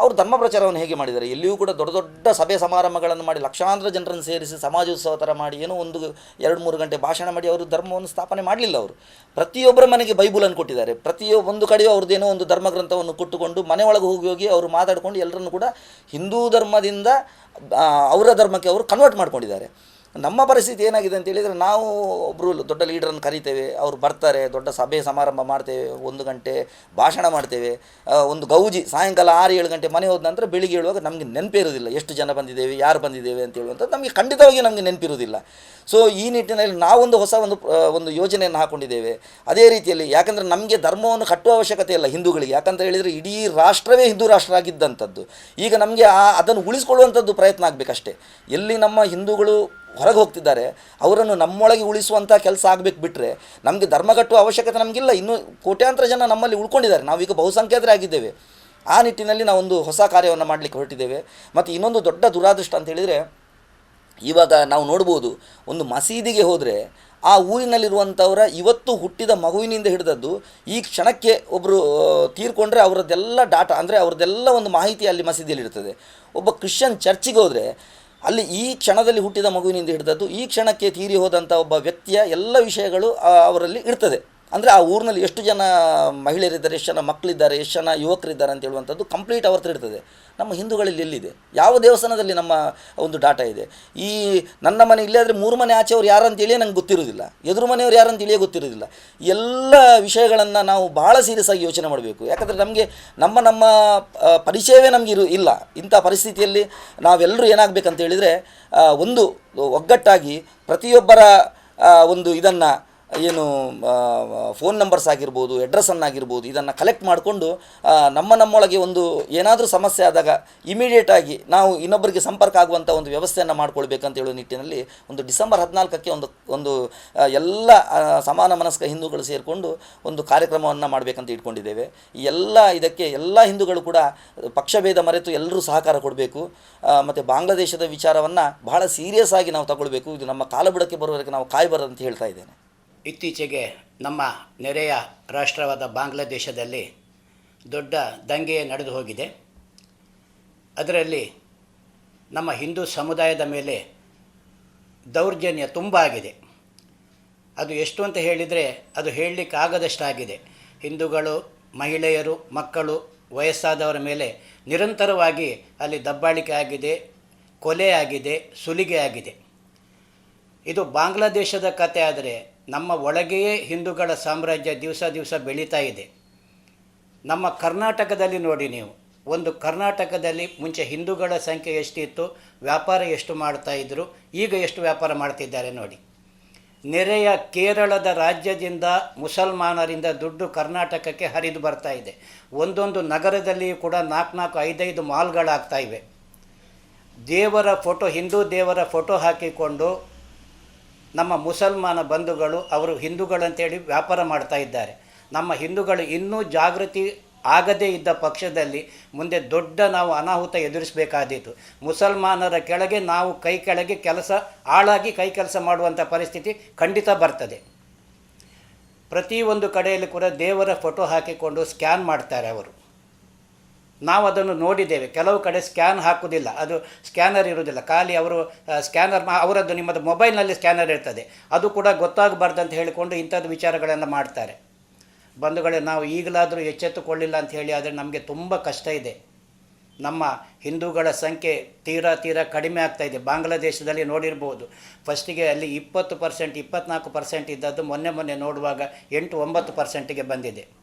ಅವರು ಧರ್ಮ ಪ್ರಚಾರವನ್ನು ಹೇಗೆ ಮಾಡಿದ್ದಾರೆ? ಎಲ್ಲಿಯೂ ಕೂಡ ದೊಡ್ಡ ದೊಡ್ಡ ಸಭೆ ಸಮಾರಂಭಗಳನ್ನು ಮಾಡಿ ಲಕ್ಷಾಂತರ ಜನರನ್ನು ಸೇರಿಸಿ ಸಮಾಜೋತ್ಸವ ಥರ ಮಾಡಿ, ಏನೋ ಒಂದು ಎರಡು ಮೂರು ಗಂಟೆ ಭಾಷಣ ಮಾಡಿ ಅವರು ಧರ್ಮವನ್ನು ಸ್ಥಾಪನೆ ಮಾಡಲಿಲ್ಲ ಅವರು. ಪ್ರತಿಯೊಬ್ಬರ ಮನೆಗೆ ಬೈಬುಲನ್ನು ಕೊಟ್ಟಿದ್ದಾರೆ. ಪ್ರತಿಯೊಂದು ಕಡೆಯೂ ಅವ್ರದ್ದೇನೋ ಒಂದು ಧರ್ಮ ಗ್ರಂಥವನ್ನು ಕೊಟ್ಟುಕೊಂಡು ಮನೆಯೊಳಗೆ ಹೋಗಿ ಹೋಗಿ ಅವರು ಮಾತಾಡಿಕೊಂಡು ಎಲ್ಲರನ್ನು ಕೂಡ ಹಿಂದೂ ಧರ್ಮದಿಂದ ಅವರ ಧರ್ಮಕ್ಕೆ ಅವರು ಕನ್ವರ್ಟ್ ಮಾಡ್ಕೊಂಡಿದ್ದಾರೆ. ನಮ್ಮ ಪರಿಸ್ಥಿತಿ ಏನಾಗಿದೆ ಅಂತ ಹೇಳಿದರೆ ನಾವು ಒಬ್ಬರು ದೊಡ್ಡ ಲೀಡ್ರನ್ನು ಕರಿತೇವೆ, ಅವರು ಬರ್ತಾರೆ, ದೊಡ್ಡ ಸಭೆ ಸಮಾರಂಭ ಮಾಡ್ತೇವೆ, ಒಂದು ಗಂಟೆ ಭಾಷಣ ಮಾಡ್ತೇವೆ. ಒಂದು ಗೌಜಿ, ಸಾಯಂಕಾಲ ಆರು ಏಳು ಗಂಟೆ ಮನೆ ಹೋದ ನಂತರ ಬೆಳಿಗ್ಗೆ ಹೇಳುವಾಗ ನಮಗೆ ನೆನಪಿರೋದಿಲ್ಲ, ಎಷ್ಟು ಜನ ಬಂದಿದ್ದೇವೆ, ಯಾರು ಬಂದಿದ್ದೇವೆ ಅಂತ ಹೇಳುವಂಥದ್ದು ನಮಗೆ ಖಂಡಿತವಾಗಿ ನಮಗೆ ನೆನಪಿರೋದಿಲ್ಲ. ಸೊ ಈ ನಿಟ್ಟಿನಲ್ಲಿ ನಾವೊಂದು ಹೊಸ ಒಂದು ಒಂದು ಯೋಜನೆಯನ್ನು ಹಾಕೊಂಡಿದ್ದೇವೆ. ಅದೇ ರೀತಿಯಲ್ಲಿ ಯಾಕಂದರೆ ನಮಗೆ ಧರ್ಮವನ್ನು ಕಟ್ಟುವ ಅವಶ್ಯಕತೆ ಇಲ್ಲ ಹಿಂದೂಗಳಿಗೆ. ಯಾಕಂತ ಹೇಳಿದರೆ ಇಡೀ ರಾಷ್ಟ್ರವೇ ಹಿಂದೂ ರಾಷ್ಟ್ರ ಆಗಿದ್ದಂಥದ್ದು ಈಗ ನಮಗೆ ಆ, ಅದನ್ನು ಉಳಿಸ್ಕೊಳ್ಳುವಂಥದ್ದು ಪ್ರಯತ್ನ ಆಗಬೇಕಷ್ಟೇ. ಎಲ್ಲಿ ನಮ್ಮ ಹಿಂದೂಗಳು ಹೊರಗೆ ಹೋಗ್ತಿದ್ದಾರೆ, ಅವರನ್ನು ನಮ್ಮೊಳಗೆ ಉಳಿಸುವಂಥ ಕೆಲಸ ಆಗಬೇಕು ಬಿಟ್ಟರೆ ನಮಗೆ ಧರ್ಮ ಕಟ್ಟುವ ಅವಶ್ಯಕತೆ ನಮಗಿಲ್ಲ. ಇನ್ನೂ ಕೋಟ್ಯಾಂತರ ಜನ ನಮ್ಮಲ್ಲಿ ಉಳ್ಕೊಂಡಿದ್ದಾರೆ. ನಾವೀಗ ಬಹುಸಂಖ್ಯಾತರೇ ಆಗಿದ್ದೇವೆ. ಆ ನಿಟ್ಟಿನಲ್ಲಿ ನಾವೊಂದು ಹೊಸ ಕಾರ್ಯವನ್ನು ಮಾಡಲಿಕ್ಕೆ ಹೊರಟಿದ್ದೇವೆ. ಮತ್ತು ಇನ್ನೊಂದು ದೊಡ್ಡ ದುರಾದೃಷ್ಟ ಅಂತ ಹೇಳಿದರೆ, ಇವಾಗ ನಾವು ನೋಡ್ಬೋದು, ಒಂದು ಮಸೀದಿಗೆ ಹೋದರೆ ಆ ಊರಿನಲ್ಲಿರುವಂಥವರ ಇವತ್ತು ಹುಟ್ಟಿದ ಮಗುವಿನಿಂದ ಹಿಡಿದದ್ದು, ಈ ಕ್ಷಣಕ್ಕೆ ಒಬ್ಬರು ತೀರ್ಕೊಂಡ್ರೆ ಅವರದ್ದೆಲ್ಲ ಡಾಟಾ, ಅಂದರೆ ಅವ್ರದ್ದೆಲ್ಲ ಒಂದು ಮಾಹಿತಿ ಅಲ್ಲಿ ಮಸೀದಿಯಲ್ಲಿ ಇರ್ತದೆ ಒಬ್ಬ ಕ್ರಿಶ್ಚಿಯನ್ ಚರ್ಚಿಗೆ ಹೋದರೆ ಅಲ್ಲಿ ಈ ಕ್ಷಣದಲ್ಲಿ ಹುಟ್ಟಿದ ಮಗುವಿನಿಂದ ಹಿಡಿದದ್ದು ಈ ಕ್ಷಣಕ್ಕೆ ತೀರಿ ಹೋದಂಥ ಒಬ್ಬ ವ್ಯಕ್ತಿಯ ಎಲ್ಲ ವಿಷಯಗಳು ಅವರಲ್ಲಿ ಇರ್ತದೆ. ಅಂದರೆ ಆ ಊರಿನಲ್ಲಿ ಎಷ್ಟು ಜನ ಮಹಿಳೆಯರಿದ್ದಾರೆ, ಎಷ್ಟು ಜನ ಮಕ್ಕಳಿದ್ದಾರೆ, ಎಷ್ಟು ಜನ ಯುವಕರಿದ್ದಾರೆ ಅಂತ ಹೇಳುವಂಥದ್ದು ಕಂಪ್ಲೀಟ್ ಅವ್ರ ಇರ್ತದೆ. ನಮ್ಮ ಹಿಂದೂಗಳಲ್ಲಿ ಎಲ್ಲಿದೆ? ಯಾವ ದೇವಸ್ಥಾನದಲ್ಲಿ ನಮ್ಮ ಒಂದು ಡಾಟಾ ಇದೆ? ಈ ನನ್ನ ಮನೆ ಇಲ್ಲೇ ಆದರೆ ಮೂರು ಮನೆ ಯಾರು ಯಾರಂತೇಳಿಯೇ ನಂಗೆ ಗೊತ್ತಿರೋದಿಲ್ಲ ಎದುರು ಮನೆಯವ್ರು ಯಾರಂತೇಳಿಯೇ ಗೊತ್ತಿರೋದಿಲ್ಲ ಎಲ್ಲ ವಿಷಯಗಳನ್ನು ನಾವು ಭಾಳ ಸೀರಿಯಸ್ ಆಗಿ ಯೋಚನೆ ಮಾಡಬೇಕು. ಯಾಕಂದರೆ ನಮಗೆ ನಮ್ಮ ನಮ್ಮ ಪರಿಚಯವೇ ನಮಗೆ ಇರು, ಇಲ್ಲ. ಇಂಥ ಪರಿಸ್ಥಿತಿಯಲ್ಲಿ ನಾವೆಲ್ಲರೂ ಏನಾಗಬೇಕಂತ ಹೇಳಿದರೆ ಒಂದು ಒಗ್ಗಟ್ಟಾಗಿ ಪ್ರತಿಯೊಬ್ಬರ ಒಂದು ಇದನ್ನು ಏನು ಫೋನ್ ನಂಬರ್ಸ್ ಆಗಿರ್ಬೋದು ಅಡ್ರೆಸ್ಸನ್ನಾಗಿರ್ಬೋದು ಇದನ್ನು ಕಲೆಕ್ಟ್ ಮಾಡಿಕೊಂಡು ನಮ್ಮ ನಮ್ಮೊಳಗೆ ಒಂದು ಏನಾದರೂ ಸಮಸ್ಯೆ ಆದಾಗ ಇಮಿಡಿಯೇಟಾಗಿ ನಾವು ಇನ್ನೊಬ್ಬರಿಗೆ ಸಂಪರ್ಕ ಆಗುವಂಥ ಒಂದು ವ್ಯವಸ್ಥೆಯನ್ನು ಮಾಡ್ಕೊಳ್ಬೇಕಂತ ಹೇಳೋ ನಿಟ್ಟಿನಲ್ಲಿ ಒಂದು ಡಿಸೆಂಬರ್ ಹದಿನಾಲ್ಕಕ್ಕೆ ಒಂದು ಒಂದು ಎಲ್ಲ ಸಮಾನ ಮನಸ್ಕ ಹಿಂದೂಗಳು ಸೇರಿಕೊಂಡು ಒಂದು ಕಾರ್ಯಕ್ರಮವನ್ನು ಮಾಡಬೇಕಂತ ಇಟ್ಕೊಂಡಿದ್ದೇವೆ. ಈ ಎಲ್ಲ ಇದಕ್ಕೆ ಎಲ್ಲ ಹಿಂದೂಗಳು ಕೂಡ ಪಕ್ಷಭೇದ ಮರೆತು ಎಲ್ಲರೂ ಸಹಕಾರ ಕೊಡಬೇಕು. ಮತ್ತು ಬಾಂಗ್ಲಾದೇಶದ ವಿಚಾರವನ್ನು ಬಹಳ ಸೀರಿಯಸ್ ಆಗಿ ನಾವು ತಗೊಳ್ಬೇಕು. ಇದು ನಮ್ಮ ಕಾಲಬುಡಕ್ಕೆ ಬರೋದಕ್ಕೆ ನಾವು ಕಾಯಬಾರದು ಅಂತ ಹೇಳ್ತಾ ಇದ್ದೇನೆ. ಇತ್ತೀಚೆಗೆ ನಮ್ಮ ನೆರೆಯ ರಾಷ್ಟ್ರವಾದ ಬಾಂಗ್ಲಾದೇಶದಲ್ಲಿ ದೊಡ್ಡ ದಂಗೆ ನಡೆದು ಹೋಗಿದೆ. ಅದರಲ್ಲಿ ನಮ್ಮ ಹಿಂದೂ ಸಮುದಾಯದ ಮೇಲೆ ದೌರ್ಜನ್ಯ ತುಂಬ ಆಗಿದೆ. ಅದು ಎಷ್ಟು ಅಂತ ಹೇಳಿದರೆ ಅದು ಹೇಳಲಿಕ್ಕಾಗದಷ್ಟಾಗಿದೆ ಹಿಂದೂಗಳು, ಮಹಿಳೆಯರು, ಮಕ್ಕಳು, ವಯಸ್ಸಾದವರ ಮೇಲೆ ನಿರಂತರವಾಗಿ ಅಲ್ಲಿ ದಬ್ಬಾಳಿಕೆ ಆಗಿದೆ, ಕೊಲೆ ಆಗಿದೆ, ಸುಲಿಗೆ ಆಗಿದೆ. ಇದು ಬಾಂಗ್ಲಾದೇಶದ ಕತೆ ಆದರೆ ನಮ್ಮ ಒಳಗೆಯೇ ಹಿಂದೂಗಳ ಸಾಮ್ರಾಜ್ಯ ದಿವಸ ದಿವಸ ಬೆಳೀತಾ ಇದೆ. ನಮ್ಮ ಕರ್ನಾಟಕದಲ್ಲಿ ನೋಡಿ ನೀವು, ಒಂದು ಕರ್ನಾಟಕದಲ್ಲಿ ಮುಂಚೆ ಹಿಂದೂಗಳ ಸಂಖ್ಯೆ ಎಷ್ಟಿತ್ತು, ವ್ಯಾಪಾರ ಎಷ್ಟು ಮಾಡ್ತಾ ಇದ್ದರು ಈಗ ಎಷ್ಟು ವ್ಯಾಪಾರ ಮಾಡ್ತಿದ್ದಾರೆ ನೋಡಿ. ನೆರೆಯ ಕೇರಳದ ರಾಜ್ಯದಿಂದ ಮುಸಲ್ಮಾನರಿಂದ ದುಡ್ಡು ಕರ್ನಾಟಕಕ್ಕೆ ಹರಿದು ಬರ್ತಾ ಇದೆ. ಒಂದೊಂದು ನಗರದಲ್ಲಿಯೂ ಕೂಡ ನಾಲ್ಕು ನಾಲ್ಕು ಐದೈದು ಮಾಲ್ಗಳಾಗ್ತಾ ಇವೆ. ದೇವರ ಫೋಟೋ, ಹಿಂದೂ ದೇವರ ಫೋಟೋ ಹಾಕಿಕೊಂಡು ನಮ್ಮ ಮುಸಲ್ಮಾನ ಬಂಧುಗಳು ಅವರು ಹಿಂದೂಗಳಂತೇಳಿ ವ್ಯಾಪಾರ ಮಾಡ್ತಾ ಇದ್ದಾರೆ. ನಮ್ಮ ಹಿಂದೂಗಳು ಇನ್ನೂ ಜಾಗೃತಿ ಆಗದೇ ಇದ್ದ ಪಕ್ಷದಲ್ಲಿ ಮುಂದೆ ದೊಡ್ಡ ನಾವು ಅನಾಹುತ ಎದುರಿಸಬೇಕಾದೀತು. ಮುಸಲ್ಮಾನರ ಕೆಳಗೆ ನಾವು ಕೈ ಕೆಳಗೆ ಕೆಲಸ ಆಳಾಗಿ ಕೈ ಕೆಲಸ ಮಾಡುವಂಥ ಪರಿಸ್ಥಿತಿ ಖಂಡಿತ ಬರ್ತದೆ. ಪ್ರತಿಯೊಂದು ಕಡೆಯಲ್ಲಿ ಕೂಡ ದೇವರ ಫೋಟೋ ಹಾಕಿಕೊಂಡು ಸ್ಕ್ಯಾನ್ ಮಾಡ್ತಾರೆ ಅವರು. ನಾವು ಅದನ್ನು ನೋಡಿದ್ದೇವೆ. ಕೆಲವು ಕಡೆ ಸ್ಕ್ಯಾನ್ ಹಾಕುವುದಿಲ್ಲ. ಅದು ಸ್ಕ್ಯಾನರ್ ಇರುವುದಿಲ್ಲ. ಖಾಲಿ ಅವರು ಸ್ಕ್ಯಾನರ್ ಮಾ, ಅವರದ್ದು ನಿಮ್ಮದು ಮೊಬೈಲ್ನಲ್ಲಿ ಸ್ಕ್ಯಾನರ್ ಇರ್ತದೆ. ಅದು ಕೂಡ ಗೊತ್ತಾಗಬಾರ್ದು ಅಂತ ಹೇಳಿಕೊಂಡು ಇಂಥದ್ದು ವಿಚಾರಗಳನ್ನು ಮಾಡ್ತಾರೆ. ಬಂಧುಗಳೇ, ನಾವು ಈಗಲಾದರೂ ಎಚ್ಚೆತ್ತುಕೊಳ್ಳಿಲ್ಲ ಅಂತ ಹೇಳಿ ಆದರೆ ನಮಗೆ ತುಂಬ ಕಷ್ಟ ಇದೆ. ನಮ್ಮ ಹಿಂದೂಗಳ ಸಂಖ್ಯೆ ತೀರಾ ತೀರಾ ಕಡಿಮೆ ಆಗ್ತಾ ಇದೆ. ಬಾಂಗ್ಲಾದೇಶದಲ್ಲಿ ನೋಡಿರ್ಬೋದು. ಫಸ್ಟಿಗೆ ಅಲ್ಲಿ ಇಪ್ಪತ್ತು ಪರ್ಸೆಂಟ್, ಇಪ್ಪತ್ನಾಲ್ಕು ಪರ್ಸೆಂಟ್ ಇದ್ದದ್ದು ಮೊನ್ನೆ ಮೊನ್ನೆ ನೋಡುವಾಗ ಎಂಟು ಒಂಬತ್ತು ಪರ್ಸೆಂಟಿಗೆ ಬಂದಿದೆ.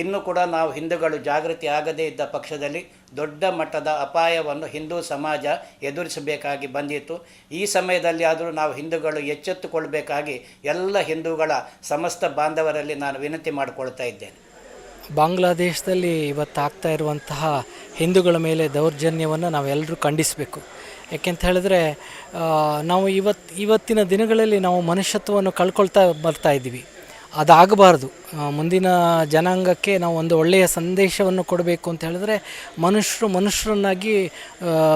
ಇನ್ನು ಕೂಡ ನಾವು ಹಿಂದೂಗಳು ಜಾಗೃತಿ ಆಗದೇ ಇದ್ದ ಪಕ್ಷದಲ್ಲಿ ದೊಡ್ಡ ಮಟ್ಟದ ಅಪಾಯವನ್ನು ಹಿಂದೂ ಸಮಾಜ ಎದುರಿಸಬೇಕಾಗಿ ಬಂದಿತ್ತು. ಈ ಸಮಯದಲ್ಲಿ ಆದರೂ ನಾವು ಹಿಂದೂಗಳು ಎಚ್ಚೆತ್ತುಕೊಳ್ಬೇಕಾಗಿ ಎಲ್ಲ ಹಿಂದೂಗಳ ಸಮಸ್ತ ಬಾಂಧವರಲ್ಲಿ ನಾನು ವಿನಂತಿ ಮಾಡಿಕೊಳ್ತಾ ಇದ್ದೇನೆ. ಬಾಂಗ್ಲಾದೇಶದಲ್ಲಿ ಇವತ್ತು ಆಗ್ತಾ ಇರುವಂತಹ ಹಿಂದೂಗಳ ಮೇಲೆ ದೌರ್ಜನ್ಯವನ್ನು ನಾವೆಲ್ಲರೂ ಖಂಡಿಸಬೇಕು. ಯಾಕೆಂತ ಹೇಳಿದ್ರೆ ನಾವು ಇವತ್ತು ಇವತ್ತಿನ ದಿನಗಳಲ್ಲಿ ನಾವು ಮನುಷ್ಯತ್ವವನ್ನು ಕಳ್ಕೊಳ್ತಾ ಬರ್ತಾ ಇದ್ದೀವಿ. ಅದಾಗಬಾರ್ದು. ಮುಂದಿನ ಜನಾಂಗಕ್ಕೆ ನಾವು ಒಂದು ಒಳ್ಳೆಯ ಸಂದೇಶವನ್ನು ಕೊಡಬೇಕು ಅಂತ ಹೇಳಿದ್ರೆ ಮನುಷ್ಯರು ಮನುಷ್ಯರನ್ನಾಗಿ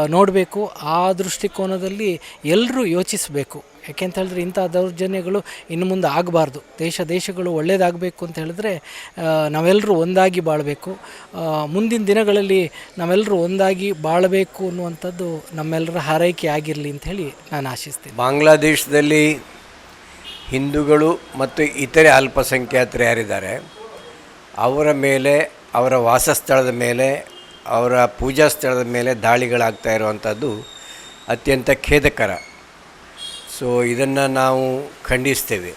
ನೋಡಬೇಕು. ಆ ದೃಷ್ಟಿಕೋನದಲ್ಲಿ ಎಲ್ಲರೂ ಯೋಚಿಸಬೇಕು. ಯಾಕೆಂತ ಹೇಳಿದ್ರೆ ಇಂಥ ದೌರ್ಜನ್ಯಗಳು ಇನ್ನು ಮುಂದೆ ಆಗಬಾರ್ದು. ದೇಶ ದೇಶಗಳು ಒಳ್ಳೆಯದಾಗಬೇಕು ಅಂತ ಹೇಳಿದ್ರೆ ನಾವೆಲ್ಲರೂ ಒಂದಾಗಿ ಬಾಳಬೇಕು. ಮುಂದಿನ ದಿನಗಳಲ್ಲಿ ನಾವೆಲ್ಲರೂ ಒಂದಾಗಿ ಬಾಳಬೇಕು ಅನ್ನುವಂಥದ್ದು ನಮ್ಮೆಲ್ಲರ ಹಾರೈಕೆ ಆಗಿರಲಿ ಅಂತ ಹೇಳಿ ನಾನು ಆಶಿಸ್ತೇನೆ. ಬಾಂಗ್ಲಾದೇಶದಲ್ಲಿ ಹಿಂದೂಗಳು ಮತ್ತು ಇತರೆ ಅಲ್ಪಸಂಖ್ಯಾತರು ಯಾರಿದ್ದಾರೆ, ಅವರ ಮೇಲೆ, ಅವರ ವಾಸಸ್ಥಳದ ಮೇಲೆ, ಅವರ ಪೂಜಾ ಸ್ಥಳದ ಮೇಲೆ ದಾಳಿಗಳಾಗ್ತಾ ಇರುವಂಥದ್ದು ಅತ್ಯಂತ ಖೇದಕರ. ಸೊ ಇದನ್ನು ನಾವು ಖಂಡಿಸ್ತೇವೆ.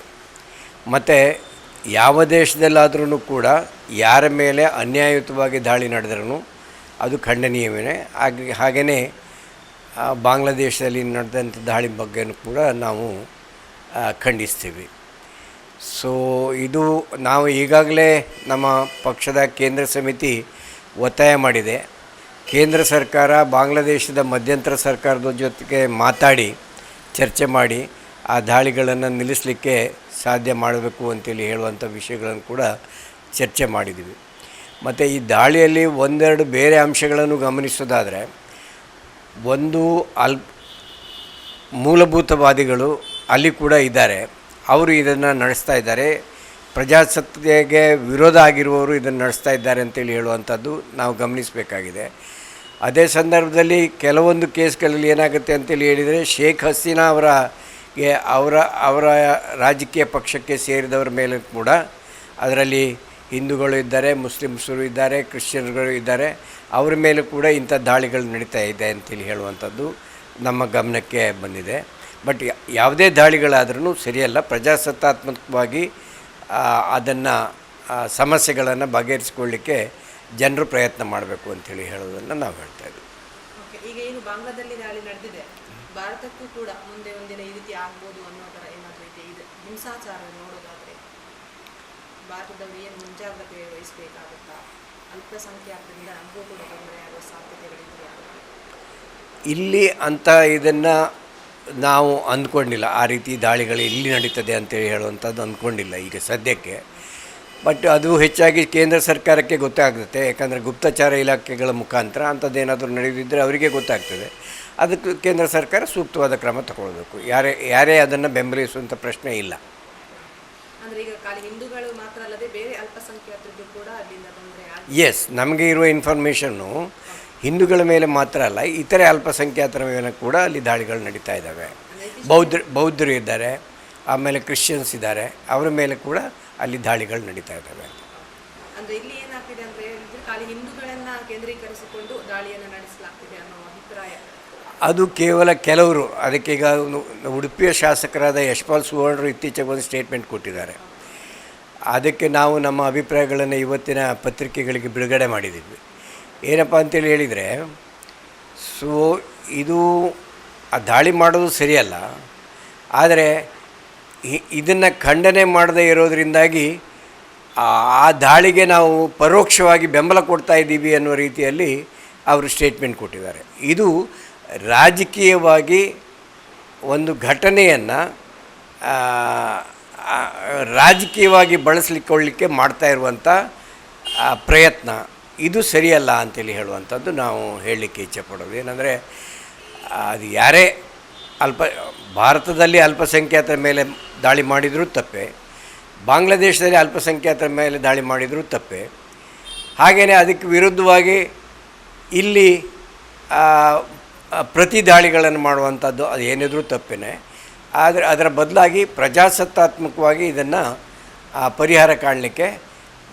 ಮತ್ತು ಯಾವ ದೇಶದಲ್ಲಾದ್ರೂ ಕೂಡ ಯಾರ ಮೇಲೆ ಅನ್ಯಾಯಯುತವಾಗಿ ದಾಳಿ ನಡೆದ್ರೂ ಅದು ಖಂಡನೀಯವೇ. ಹಾಗೆ, ಹಾಗೆಯೇ ಬಾಂಗ್ಲಾದೇಶದಲ್ಲಿ ನಡೆದಂಥ ದಾಳಿ ಬಗ್ಗೆನೂ ಕೂಡ ನಾವು ಖಂಡಿಸ್ತೀವಿ. ಸೊ ಇದು ನಾವು ಈಗಾಗಲೇ ನಮ್ಮ ಪಕ್ಷದ ಕೇಂದ್ರ ಸಮಿತಿ ಒತ್ತಾಯ ಮಾಡಿದೆ. ಕೇಂದ್ರ ಸರ್ಕಾರ ಬಾಂಗ್ಲಾದೇಶದ ಮಧ್ಯಂತರ ಸರ್ಕಾರದ ಜೊತೆಗೆ ಮಾತಾಡಿ, ಚರ್ಚೆ ಮಾಡಿ, ಆ ದಾಳಿಗಳನ್ನು ನಿಲ್ಲಿಸಲಿಕ್ಕೆ ಸಾಧ್ಯ ಮಾಡಬೇಕು ಅಂತೇಳಿ ಹೇಳುವಂಥ ವಿಷಯಗಳನ್ನು ಕೂಡ ಚರ್ಚೆ ಮಾಡಿದ್ದೀವಿ. ಮತ್ತು ಈ ದಾಳಿಯಲ್ಲಿ ಒಂದೆರಡು ಬೇರೆ ಅಂಶಗಳನ್ನು ಗಮನಿಸೋದಾದರೆ, ಒಂದು ಅಲ್, ಮೂಲಭೂತವಾದಿಗಳು ಅಲ್ಲಿ ಕೂಡ ಇದ್ದಾರೆ. ಅವರು ಇದನ್ನು ನಡೆಸ್ತಾ ಇದ್ದಾರೆ. ಪ್ರಜಾಸತ್ತೆಗೆ ವಿರೋಧ ಆಗಿರುವವರು ಇದನ್ನು ನಡೆಸ್ತಾ ಇದ್ದಾರೆ ಅಂತೇಳಿ ಹೇಳುವಂಥದ್ದು ನಾವು ಗಮನಿಸಬೇಕಾಗಿದೆ. ಅದೇ ಸಂದರ್ಭದಲ್ಲಿ ಕೆಲವೊಂದು ಕೇಸ್ಗಳಲ್ಲಿ ಏನಾಗುತ್ತೆ ಅಂತೇಳಿ ಹೇಳಿದರೆ ಶೇಖ್ ಹಸೀನಾ ಅವರ ಅವರ ಅವರ ರಾಜಕೀಯ ಪಕ್ಷಕ್ಕೆ ಸೇರಿದವರ ಮೇಲೆ ಕೂಡ ಅದರಲ್ಲಿ ಹಿಂದೂಗಳು ಇದ್ದಾರೆ, ಮುಸ್ಲಿಮ್ಸರು ಇದ್ದಾರೆ, ಕ್ರಿಶ್ಚಿಯನ್ಗಳು ಇದ್ದಾರೆ. ಅವರ ಮೇಲೆ ಕೂಡ ಇಂಥ ದಾಳಿಗಳು ನಡೀತಾ ಇದೆ ಅಂತೇಳಿ ಹೇಳುವಂಥದ್ದು ನಮ್ಮ ಗಮನಕ್ಕೆ ಬಂದಿದೆ. ಬಟ್ ಯಾವುದೇ ದಾಳಿಗಳಾದ್ರೂ ಸರಿಯಲ್ಲ. ಪ್ರಜಾಸತ್ತಾತ್ಮಕವಾಗಿ ಅದನ್ನು ಸಮಸ್ಯೆಗಳನ್ನು ಬಗೆಹರಿಸ್ಕೊಳ್ಳಿಕ್ಕೆ ಜನರು ಪ್ರಯತ್ನ ಮಾಡಬೇಕು ಅಂತೇಳಿ ಹೇಳೋದನ್ನು ನಾವು ಹೇಳ್ತಾ ಇದ್ದೀವಿ. ಈಗ ಏನು ಬಾಂಗ್ಲಾದಲ್ಲಿ ದಾಳಿ ನಡೆದಿದೆ. ಭಾರತಕ್ಕೂ ಕೂಡ ಮುಂದೆ ಒಂದಿನ ಈ ರೀತಿ ಆಗ್ಬೋದು ಅನ್ನೋ ಥರ ಏನಾದರೂ ಇದೆ? ಇದೆ ಹಿಂಸಾಚಾರ ನೋಡೋದಾದರೆ ಭಾರತದವರು ಏನು ಮುಂಜಾಗ್ರತೆ ವಹಿಸಬೇಕಾಗುತ್ತಾ? ಅಲ್ಪಸಂಖ್ಯಾತರಿಂದ ನಮಗೂ ಕೂಡ ತೊಂದರೆ ಆಗುವ ಸಾಧ್ಯತೆಗಳಿದೆಯಾ ಇಲ್ಲಿ ಅಂತ ಇದನ್ನು ನಾವು ಅಂದ್ಕೊಂಡಿಲ್ಲ ಆ ರೀತಿ ದಾಳಿಗಳು ಇಲ್ಲಿ ನಡೀತದೆ ಅಂತೇಳಿ ಹೇಳುವಂಥದ್ದು ಅಂದ್ಕೊಂಡಿಲ್ಲ ಈಗ ಸದ್ಯಕ್ಕೆ. ಬಟ್ ಅದು ಹೆಚ್ಚಾಗಿ ಕೇಂದ್ರ ಸರ್ಕಾರಕ್ಕೆ ಗೊತ್ತಾಗುತ್ತೆ ಯಾಕಂದರೆ ಗುಪ್ತಚಾರ ಇಲಾಖೆಗಳ ಮುಖಾಂತರ ಅಂಥದ್ದೇನಾದರೂ ನಡೆದಿದ್ದರೆ ಅವರಿಗೆ ಗೊತ್ತಾಗ್ತದೆ. ಅದಕ್ಕೆ ಕೇಂದ್ರ ಸರ್ಕಾರ ಸೂಕ್ತವಾದ ಕ್ರಮ ತಗೊಳ್ಬೇಕು. ಯಾರೇ ಯಾರೇ ಅದನ್ನು ಬೆಂಬಲಿಸುವಂಥ ಪ್ರಶ್ನೆ ಇಲ್ಲ. ಎಸ್ ನಮಗೆ ಇರುವ ಇನ್ಫಾರ್ಮೇಷನ್ನು ಹಿಂದೂಗಳ ಮೇಲೆ ಮಾತ್ರ ಅಲ್ಲ ಇತರೆ ಅಲ್ಪಸಂಖ್ಯಾತರ ಮೇಲೆ ಕೂಡ ಅಲ್ಲಿ ದಾಳಿಗಳು ನಡೀತಾ ಇದ್ದಾವೆ. ಬೌದ್ಧ ಬೌದ್ಧರು ಇದ್ದಾರೆ ಆಮೇಲೆ ಕ್ರಿಶ್ಚಿಯನ್ಸ್ ಇದ್ದಾರೆ ಅವರ ಮೇಲೆ ಕೂಡ ಅಲ್ಲಿ ದಾಳಿಗಳು ನಡೀತಾ ಇದ್ದಾವೆ. ಅದು ಕೇವಲ ಕೆಲವರು ಅದಕ್ಕೆ ಈಗ ಉಡುಪಿಯ ಶಾಸಕರಾದ ಯಶ್ಪಾಲ್ ಸುವರ್ಣರು ಇತ್ತೀಚೆಗೆ ಒಂದು ಸ್ಟೇಟ್ಮೆಂಟ್ ಕೊಟ್ಟಿದ್ದಾರೆ. ಅದಕ್ಕೆ ನಾವು ನಮ್ಮ ಅಭಿಪ್ರಾಯಗಳನ್ನು ಇವತ್ತಿನ ಪತ್ರಿಕೆಗಳಿಗೆ ಬಿಡುಗಡೆ ಮಾಡಿದ್ದೀವಿ. ಏನಪ್ಪ ಅಂತೇಳಿ ಹೇಳಿದರೆ, ಸೊ ಇದು ಆ ದಾಳಿ ಮಾಡೋದು ಸರಿಯಲ್ಲ, ಆದರೆ ಇದನ್ನು ಖಂಡನೆ ಮಾಡದೇ ಇರೋದರಿಂದಾಗಿ ಆ- ದಾಳಿಗೆ ನಾವು ಪರೋಕ್ಷವಾಗಿ ಬೆಂಬಲ ಕೊಡ್ತಾ ಇದ್ದೀವಿ ಅನ್ನೋ ರೀತಿಯಲ್ಲಿ ಅವರು ಸ್ಟೇಟ್ಮೆಂಟ್ ಕೊಟ್ಟಿದ್ದಾರೆ. ಇದು ರಾಜಕೀಯವಾಗಿ ಒಂದು ಘಟನೆಯನ್ನು ರಾಜಕೀಯವಾಗಿ ಬಳಸಲಿಕ್ಕೊಳ್ಳಿಕ್ಕೆ ಮಾಡ್ತಾ ಇರುವಂಥ ಪ್ರಯತ್ನ ಇದು ಸರಿಯಲ್ಲ ಅಂತೇಳಿ ಹೇಳುವಂಥದ್ದು ನಾವು ಹೇಳಲಿಕ್ಕೆ ಇಚ್ಛೆ ಪಡೋದು. ಏನಂದರೆ, ಅದು ಯಾರೇ ಅಲ್ಪ, ಭಾರತದಲ್ಲಿ ಅಲ್ಪಸಂಖ್ಯಾತರ ಮೇಲೆ ದಾಳಿ ಮಾಡಿದರೂ ತಪ್ಪೆ, ಬಾಂಗ್ಲಾದೇಶದಲ್ಲಿ ಅಲ್ಪಸಂಖ್ಯಾತರ ಮೇಲೆ ದಾಳಿ ಮಾಡಿದರೂ ತಪ್ಪೆ. ಹಾಗೆಯೇ ಅದಕ್ಕೆ ವಿರುದ್ಧವಾಗಿ ಇಲ್ಲಿ ಪ್ರತಿ ದಾಳಿಗಳನ್ನು ಮಾಡುವಂಥದ್ದು ಅದು ಏನಿದ್ರೂ ತಪ್ಪೇನೆ. ಆದರೆ ಅದರ ಬದಲಾಗಿ ಪ್ರಜಾಸತ್ತಾತ್ಮಕವಾಗಿ ಇದನ್ನು ಪರಿಹಾರ ಕಾಣಲಿಕ್ಕೆ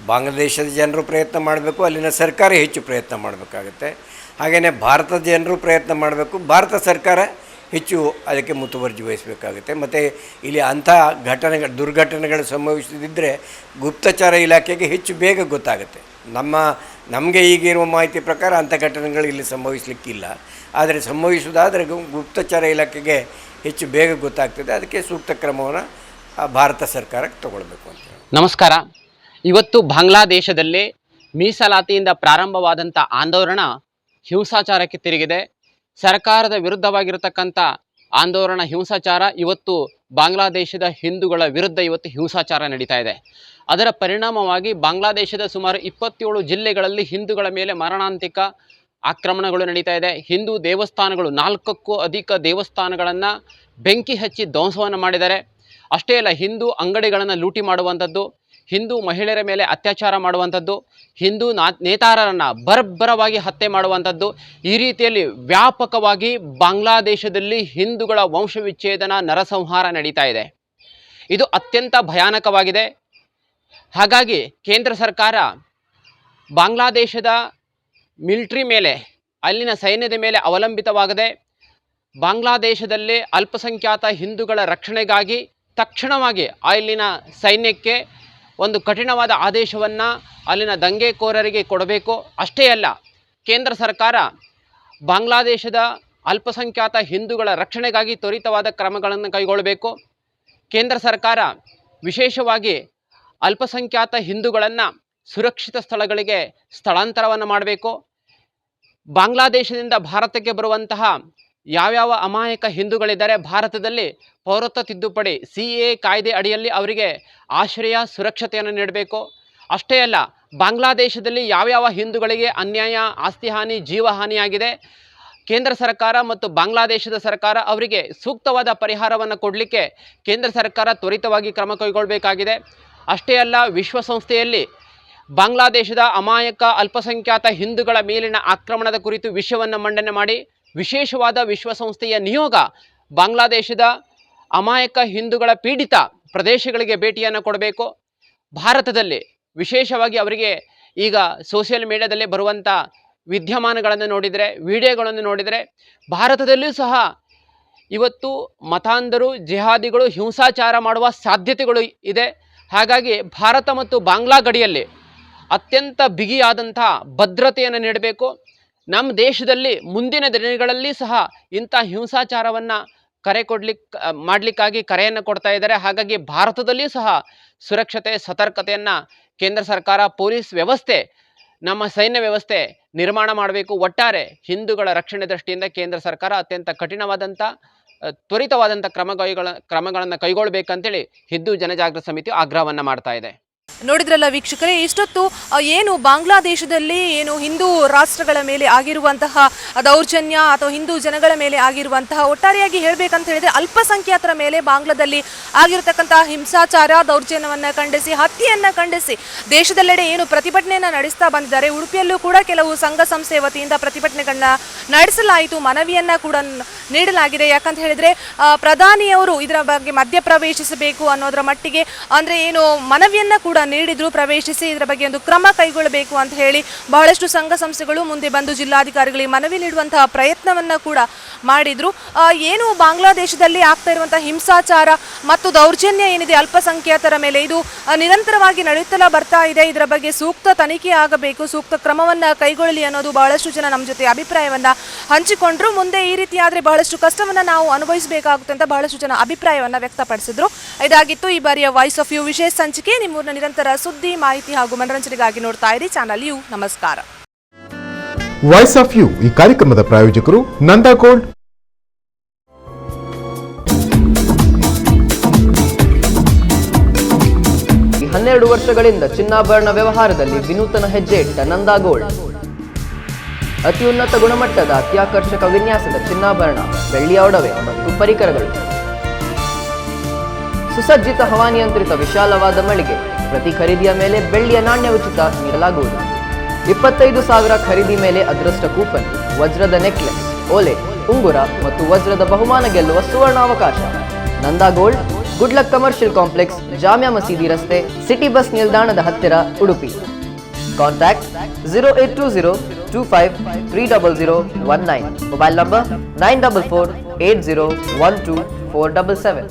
ಬಾಂಗ್ಲಾದೇಶದ ಜನರು ಪ್ರಯತ್ನ ಮಾಡಬೇಕು, ಅಲ್ಲಿನ ಸರ್ಕಾರ ಹೆಚ್ಚು ಪ್ರಯತ್ನ ಮಾಡಬೇಕಾಗತ್ತೆ. ಹಾಗೆಯೇ ಭಾರತದ ಜನರು ಪ್ರಯತ್ನ ಮಾಡಬೇಕು, ಭಾರತ ಸರ್ಕಾರ ಹೆಚ್ಚು ಅದಕ್ಕೆ ಮುತುವರ್ಜಿ ವಹಿಸಬೇಕಾಗುತ್ತೆ. ಮತ್ತು ಇಲ್ಲಿ ಅಂಥ ಘಟನೆಗಳು ದುರ್ಘಟನೆಗಳು ಸಂಭವಿಸದಿದ್ದರೆ ಗುಪ್ತಚರ ಇಲಾಖೆಗೆ ಹೆಚ್ಚು ಬೇಗ ಗೊತ್ತಾಗುತ್ತೆ. ನಮ್ಮ, ನಮಗೆ ಈಗಿರುವ ಮಾಹಿತಿ ಪ್ರಕಾರ ಅಂಥ ಘಟನೆಗಳು ಇಲ್ಲಿ ಸಂಭವಿಸಲಿಕ್ಕಿಲ್ಲ. ಆದರೆ ಸಂಭವಿಸುವುದಾದರೆ ಗುಪ್ತಚರ ಇಲಾಖೆಗೆ ಹೆಚ್ಚು ಬೇಗ ಗೊತ್ತಾಗ್ತದೆ. ಅದಕ್ಕೆ ಸೂಕ್ತ ಕ್ರಮವನ್ನು ಭಾರತ ಸರ್ಕಾರಕ್ಕೆ ತಗೊಳ್ಬೇಕು ಅಂತ ನಮಸ್ಕಾರ. ಇವತ್ತು ಬಾಂಗ್ಲಾದೇಶದಲ್ಲಿ ಮೀಸಲಾತಿಯಿಂದ ಪ್ರಾರಂಭವಾದಂಥ ಆಂದೋಲನ ಹಿಂಸಾಚಾರಕ್ಕೆ ತಿರುಗಿದೆ. ಸರ್ಕಾರದ ವಿರುದ್ಧವಾಗಿರತಕ್ಕಂಥ ಆಂದೋಲನ ಹಿಂಸಾಚಾರ ಇವತ್ತು ಬಾಂಗ್ಲಾದೇಶದ ಹಿಂದೂಗಳ ವಿರುದ್ಧ ಇವತ್ತು ಹಿಂಸಾಚಾರ ನಡೀತಾ ಇದೆ. ಅದರ ಪರಿಣಾಮವಾಗಿ ಬಾಂಗ್ಲಾದೇಶದ ಸುಮಾರು ಇಪ್ಪತ್ತೇಳು ಜಿಲ್ಲೆಗಳಲ್ಲಿ ಹಿಂದೂಗಳ ಮೇಲೆ ಮರಣಾಂತಿಕ ಆಕ್ರಮಣಗಳು ನಡೀತಾ ಇದೆ. ಹಿಂದೂ ದೇವಸ್ಥಾನಗಳು ನಾಲ್ಕಕ್ಕೂ ಅಧಿಕ ದೇವಸ್ಥಾನಗಳನ್ನು ಬೆಂಕಿ ಹಚ್ಚಿ ಧ್ವಂಸವನ್ನು ಮಾಡಿದ್ದಾರೆ. ಅಷ್ಟೇ ಅಲ್ಲ, ಹಿಂದೂ ಅಂಗಡಿಗಳನ್ನು ಲೂಟಿ ಮಾಡುವಂಥದ್ದು ಹಿಂದೂ ಮಹಿಳೆಯರ ಮೇಲೆ ಅತ್ಯಾಚಾರ ಮಾಡುವಂಥದ್ದು, ಹಿಂದೂ ನಾ, ನೇತಾರರನ್ನು ಬರ್ಬರವಾಗಿ ಹತ್ಯೆ ಮಾಡುವಂಥದ್ದು, ಈ ರೀತಿಯಲ್ಲಿ ವ್ಯಾಪಕವಾಗಿ ಬಾಂಗ್ಲಾದೇಶದಲ್ಲಿ ಹಿಂದೂಗಳ ವಂಶವಿಚ್ಛೇದನ ನರಸಂಹಾರ ನಡೀತಾ ಇದೆ. ಇದು ಅತ್ಯಂತ ಭಯಾನಕವಾಗಿದೆ. ಹಾಗಾಗಿ ಕೇಂದ್ರ ಸರ್ಕಾರ ಬಾಂಗ್ಲಾದೇಶದ ಮಿಲ್ಟ್ರಿ ಮೇಲೆ, ಅಲ್ಲಿನ ಸೈನ್ಯದ ಮೇಲೆ ಅವಲಂಬಿತವಾಗದೆ, ಬಾಂಗ್ಲಾದೇಶದಲ್ಲಿ ಅಲ್ಪಸಂಖ್ಯಾತ ಹಿಂದೂಗಳ ರಕ್ಷಣೆಗಾಗಿ ತಕ್ಷಣವಾಗಿ ಅಲ್ಲಿನ ಸೈನ್ಯಕ್ಕೆ ಒಂದು ಕಠಿಣವಾದ ಆದೇಶವನ್ನು ಅಲ್ಲಿನ ದಂಗೆಕೋರರಿಗೆ ಕೊಡಬೇಕು. ಅಷ್ಟೇ ಅಲ್ಲ, ಕೇಂದ್ರ ಸರ್ಕಾರ ಬಾಂಗ್ಲಾದೇಶದ ಅಲ್ಪಸಂಖ್ಯಾತ ಹಿಂದೂಗಳ ರಕ್ಷಣೆಗಾಗಿ ತ್ವರಿತವಾದ ಕ್ರಮಗಳನ್ನು ಕೈಗೊಳ್ಳಬೇಕು. ಕೇಂದ್ರ ಸರ್ಕಾರ ವಿಶೇಷವಾಗಿ ಅಲ್ಪಸಂಖ್ಯಾತ ಹಿಂದೂಗಳನ್ನು ಸುರಕ್ಷಿತ ಸ್ಥಳಗಳಿಗೆ ಸ್ಥಳಾಂತರವನ್ನು ಮಾಡಬೇಕು. ಬಾಂಗ್ಲಾದೇಶದಿಂದ ಭಾರತಕ್ಕೆ ಬರುವಂತಹ ಯಾವ್ಯಾವ ಅಮಾಯಕ ಹಿಂದೂಗಳಿದ್ದಾರೆ ಭಾರತದಲ್ಲಿ? ಪೌರತ್ವ ತಿದ್ದುಪಡಿ, ಸಿ ಎ ಕಾಯ್ದೆ ಅಡಿಯಲ್ಲಿ ಅವರಿಗೆ ಆಶ್ರಯ, ಸುರಕ್ಷತೆಯನ್ನು ನೀಡಬೇಕು. ಅಷ್ಟೇ ಅಲ್ಲ, ಬಾಂಗ್ಲಾದೇಶದಲ್ಲಿ ಯಾವ್ಯಾವ ಹಿಂದೂಗಳಿಗೆ ಅನ್ಯಾಯ, ಆಸ್ತಿ ಹಾನಿ ಜೀವಹಾನಿಯಾಗಿದೆ ಕೇಂದ್ರ ಸರ್ಕಾರ ಮತ್ತು ಬಾಂಗ್ಲಾದೇಶದ ಸರ್ಕಾರ ಅವರಿಗೆ ಸೂಕ್ತವಾದ ಪರಿಹಾರವನ್ನು ಕೊಡಲಿಕ್ಕೆ ಕೇಂದ್ರ ಸರ್ಕಾರ ತ್ವರಿತವಾಗಿ ಕ್ರಮ ಕೈಗೊಳ್ಳಬೇಕಾಗಿದೆ ಅಷ್ಟೇ ಅಲ್ಲ, ವಿಶ್ವಸಂಸ್ಥೆಯಲ್ಲಿ ಬಾಂಗ್ಲಾದೇಶದ ಅಮಾಯಕ, ಅಲ್ಪಸಂಖ್ಯಾತ ಹಿಂದೂಗಳ ಮೇಲಿನ ಆಕ್ರಮಣದ ಕುರಿತು ವಿಷಯವನ್ನು ಮಂಡನೆ ಮಾಡಿ ವಿಶೇಷವಾದ ವಿಶ್ವಸಂಸ್ಥೆಯ ನಿಯೋಗ ಬಾಂಗ್ಲಾದೇಶದ ಅಮಾಯಕ ಹಿಂದೂಗಳ ಪೀಡಿತ ಪ್ರದೇಶಗಳಿಗೆ ಭೇಟಿಯನ್ನು ಕೊಡಬೇಕು. ಭಾರತದಲ್ಲಿ ವಿಶೇಷವಾಗಿ ಅವರಿಗೆ ಈಗ ಸೋಷಿಯಲ್ ಮೀಡಿಯಾದಲ್ಲಿ ಬರುವಂಥ ವಿದ್ಯಮಾನಗಳನ್ನು ನೋಡಿದರೆ, ವಿಡಿಯೋಗಳನ್ನು ನೋಡಿದರೆ, ಭಾರತದಲ್ಲೂ ಸಹ ಇವತ್ತು ಮತಾಂಧರು, ಜಿಹಾದಿಗಳು ಹಿಂಸಾಚಾರ ಮಾಡುವ ಸಾಧ್ಯತೆಗಳು ಇದೆ. ಹಾಗಾಗಿ ಭಾರತ ಮತ್ತು ಬಾಂಗ್ಲಾ ಗಡಿಯಲ್ಲಿ ಅತ್ಯಂತ ಬಿಗಿಯಾದಂಥ ಭದ್ರತೆಯನ್ನು ನೀಡಬೇಕು. ನಮ್ಮ ದೇಶದಲ್ಲಿ ಮುಂದಿನ ದಿನಗಳಲ್ಲಿ ಸಹ ಇಂಥ ಹಿಂಸಾಚಾರವನ್ನು ಕರೆ ಕೊಡ್ಲಿಕ್ಕೆ ಮಾಡಲಿಕ್ಕಾಗಿ ಕರೆಯನ್ನು ಕೊಡ್ತಾ ಇದ್ದಾರೆ. ಹಾಗಾಗಿ ಭಾರತದಲ್ಲಿಯೂ ಸಹ ಸುರಕ್ಷತೆ, ಸತರ್ಕತೆಯನ್ನು ಕೇಂದ್ರ ಸರ್ಕಾರ, ಪೊಲೀಸ್ ವ್ಯವಸ್ಥೆ, ನಮ್ಮ ಸೈನ್ಯ ವ್ಯವಸ್ಥೆ ನಿರ್ಮಾಣ ಮಾಡಬೇಕು. ಒಟ್ಟಾರೆ ಹಿಂದೂಗಳ ರಕ್ಷಣೆ ದೃಷ್ಟಿಯಿಂದ ಕೇಂದ್ರ ಸರ್ಕಾರ ಅತ್ಯಂತ ಕಠಿಣವಾದಂಥ ತ್ವರಿತವಾದಂಥ ಕ್ರಮಗಳ ಕ್ರಮಗಳನ್ನು ಕೈಗೊಳ್ಳಬೇಕಂತೇಳಿ ಹಿಂದೂ ಜನಜಾಗೃತಿ ಸಮಿತಿ ಆಗ್ರಹವನ್ನು ಮಾಡ್ತಾ ಇದೆ. ನೋಡಿದ್ರಲ್ಲ ವೀಕ್ಷಕರೇ, ಇಷ್ಟೊತ್ತು ಏನು ಬಾಂಗ್ಲಾದೇಶದಲ್ಲಿ ಏನು ಹಿಂದೂ ರಾಷ್ಟ್ರಗಳ ಮೇಲೆ ಆಗಿರುವಂತಹ ದೌರ್ಜನ್ಯ ಅಥವಾ ಹಿಂದೂ ಜನಗಳ ಮೇಲೆ ಆಗಿರುವಂತಹ ಒಟ್ಟಾರೆಯಾಗಿ ಹೇಳಬೇಕಂತ ಹೇಳಿದ್ರೆ ಅಲ್ಪಸಂಖ್ಯಾತರ ಮೇಲೆ ಬಾಂಗ್ಲಾದಲ್ಲಿ ಆಗಿರತಕ್ಕಂತಹ ಹಿಂಸಾಚಾರ, ದೌರ್ಜನ್ಯವನ್ನು ಖಂಡಿಸಿ, ಹತ್ಯೆಯನ್ನು ಖಂಡಿಸಿ ದೇಶದೆಲ್ಲೆಡೆ ಏನು ಪ್ರತಿಭಟನೆಯನ್ನು ನಡೆಸ್ತಾ ಬಂದಿದ್ದಾರೆ, ಉಡುಪಿಯಲ್ಲೂ ಕೂಡ ಕೆಲವು ಸಂಘ ಸಂಸ್ಥೆ ವತಿಯಿಂದ ಪ್ರತಿಭಟನೆಗಳನ್ನ ನಡೆಸಲಾಯಿತು, ಮನವಿಯನ್ನ ಕೂಡ ನೀಡಲಾಗಿದೆ. ಯಾಕಂತ ಹೇಳಿದ್ರೆ ಪ್ರಧಾನಿಯವರು ಇದರ ಬಗ್ಗೆ ಮಧ್ಯಪ್ರವೇಶಿಸಬೇಕು ಅನ್ನೋದರ ಮಟ್ಟಿಗೆ, ಅಂದ್ರೆ ಏನು ಮನವಿಯನ್ನ ಕೂಡ ನೀಡಿದ್ರು ಪ್ರವೇಶಿಸಿ ಇದರ ಬಗ್ಗೆ ಒಂದು ಕ್ರಮ ಕೈಗೊಳ್ಳಬೇಕು ಅಂತ ಹೇಳಿ ಬಹಳಷ್ಟು ಸಂಘ ಸಂಸ್ಥೆಗಳು ಮುಂದೆ ಬಂದು ಜಿಲ್ಲಾಧಿಕಾರಿಗಳಿಗೆ ಮನವಿ ನೀಡುವಂತಹ ಪ್ರಯತ್ನವನ್ನ ಕೂಡ ಮಾಡಿದ್ರು. ಏನು ಬಾಂಗ್ಲಾದೇಶದಲ್ಲಿ ಆಗ್ತಾ ಇರುವಂತಹ ಹಿಂಸಾಚಾರ ಮತ್ತು ದೌರ್ಜನ್ಯ ಏನಿದೆ ಅಲ್ಪಸಂಖ್ಯಾತರ ಮೇಲೆ? ಇದು ನಿರಂತರವಾಗಿ ನಡೆಯುತ್ತಲೇ ಬರ್ತಾ ಇದೆ. ಇದರ ಬಗ್ಗೆ ಸೂಕ್ತ ತನಿಖೆ ಆಗಬೇಕು. ಸೂಕ್ತ ಕ್ರಮವನ್ನ ಕೈಗೊಳ್ಳಲಿ ಅನ್ನೋದು ಬಹಳಷ್ಟು ಜನ ನಮ್ಮ ಜೊತೆ ಅಭಿಪ್ರಾಯವನ್ನ ಹಂಚಿಕೊಂಡ್ರು. ಮುಂದೆ ಈ ರೀತಿ ಬಹಳಷ್ಟು ಕಷ್ಟವನ್ನ ನಾವು ಅನುಭವಿಸಬೇಕಾಗುತ್ತೆ ಅಂತ ಬಹಳಷ್ಟು ಜನ ಅಭಿಪ್ರಾಯವನ್ನ ವ್ಯಕ್ತಪಡಿಸಿದ್ರು. ಇದಾಗಿತ್ತು ಈ ಬಾರಿಯ ವಾಯ್ಸ್ ಆಫ್ ಯು ವಿಶೇಷ ಸಂಚಿಕೆ. ನಿಮ್ಮೂರಿನ ನಿರಂತರ ಸುದ್ದಿ ಮಾಹಿತಿ ಹಾಗೂ ಮನರಂಜನೆಗಾಗಿ ನೋಡ್ತಾ ಇರಿ ಚಾನಲ್ ಯು. ನಮಸ್ಕಾರ. ವಾಯ್ಸ್ ಆಫ್ ಯು ಈ ಕಾರ್ಯಕ್ರಮದ ಪ್ರಾಯೋಜಕರು ನಂದಾ ಗೋಲ್ಡ್ ಈ ಹನ್ನೆರಡು ವರ್ಷಗಳಿಂದ ಚಿನ್ನಾಭರಣ ವ್ಯವಹಾರದಲ್ಲಿ ವಿನೂತನ ಹೆಜ್ಜೆ ಇಟ್ಟ ನಂದಾ ಗೋಲ್ಡ್ ಅತಿ ಉನ್ನತ ಗುಣಮಟ್ಟದ ಅತ್ಯಾಕರ್ಷಕ ವಿನ್ಯಾಸದ ಚಿನ್ನಾಭರಣ ಬೆಳ್ಳಿಯ ಒಡವೆ ಮತ್ತು ಪರಿಕರಗಳು. ಸುಸಜ್ಜಿತ ಹವಾನಿಯಂತ್ರಿತ ವಿಶಾಲವಾದ ಮಳಿಗೆ ಪ್ರತಿ ಖರೀದಿಯ ಮೇಲೆ ಬೆಳ್ಳಿಯ ನಾಣ್ಯ ಉಚಿತ ನೀಡಲಾಗುವುದು. ಇಪ್ಪತ್ತೈದು ಸಾವಿರ ಖರೀದಿ ಮೇಲೆ ಅದೃಷ್ಟ ಕೂಪನ್, ವಜ್ರದ ನೆಕ್ಲೆಸ್, ಓಲೆ, ಉಂಗುರ ಮತ್ತು ವಜ್ರದ ಬಹುಮಾನ ಗೆಲ್ಲುವ ಸುವರ್ಣಾವಕಾಶ. Nanda gold good luck commercial complex, Jamia ಮಸೀದಿ ರಸ್ತೆ, ಸಿಟಿ ಬಸ್ ನಿಲ್ದಾಣದ ಹತ್ತಿರ Udupi. Contact zero eight two zero two five three double zero one nine. Mobile number nine double four eight zero one two four double seven.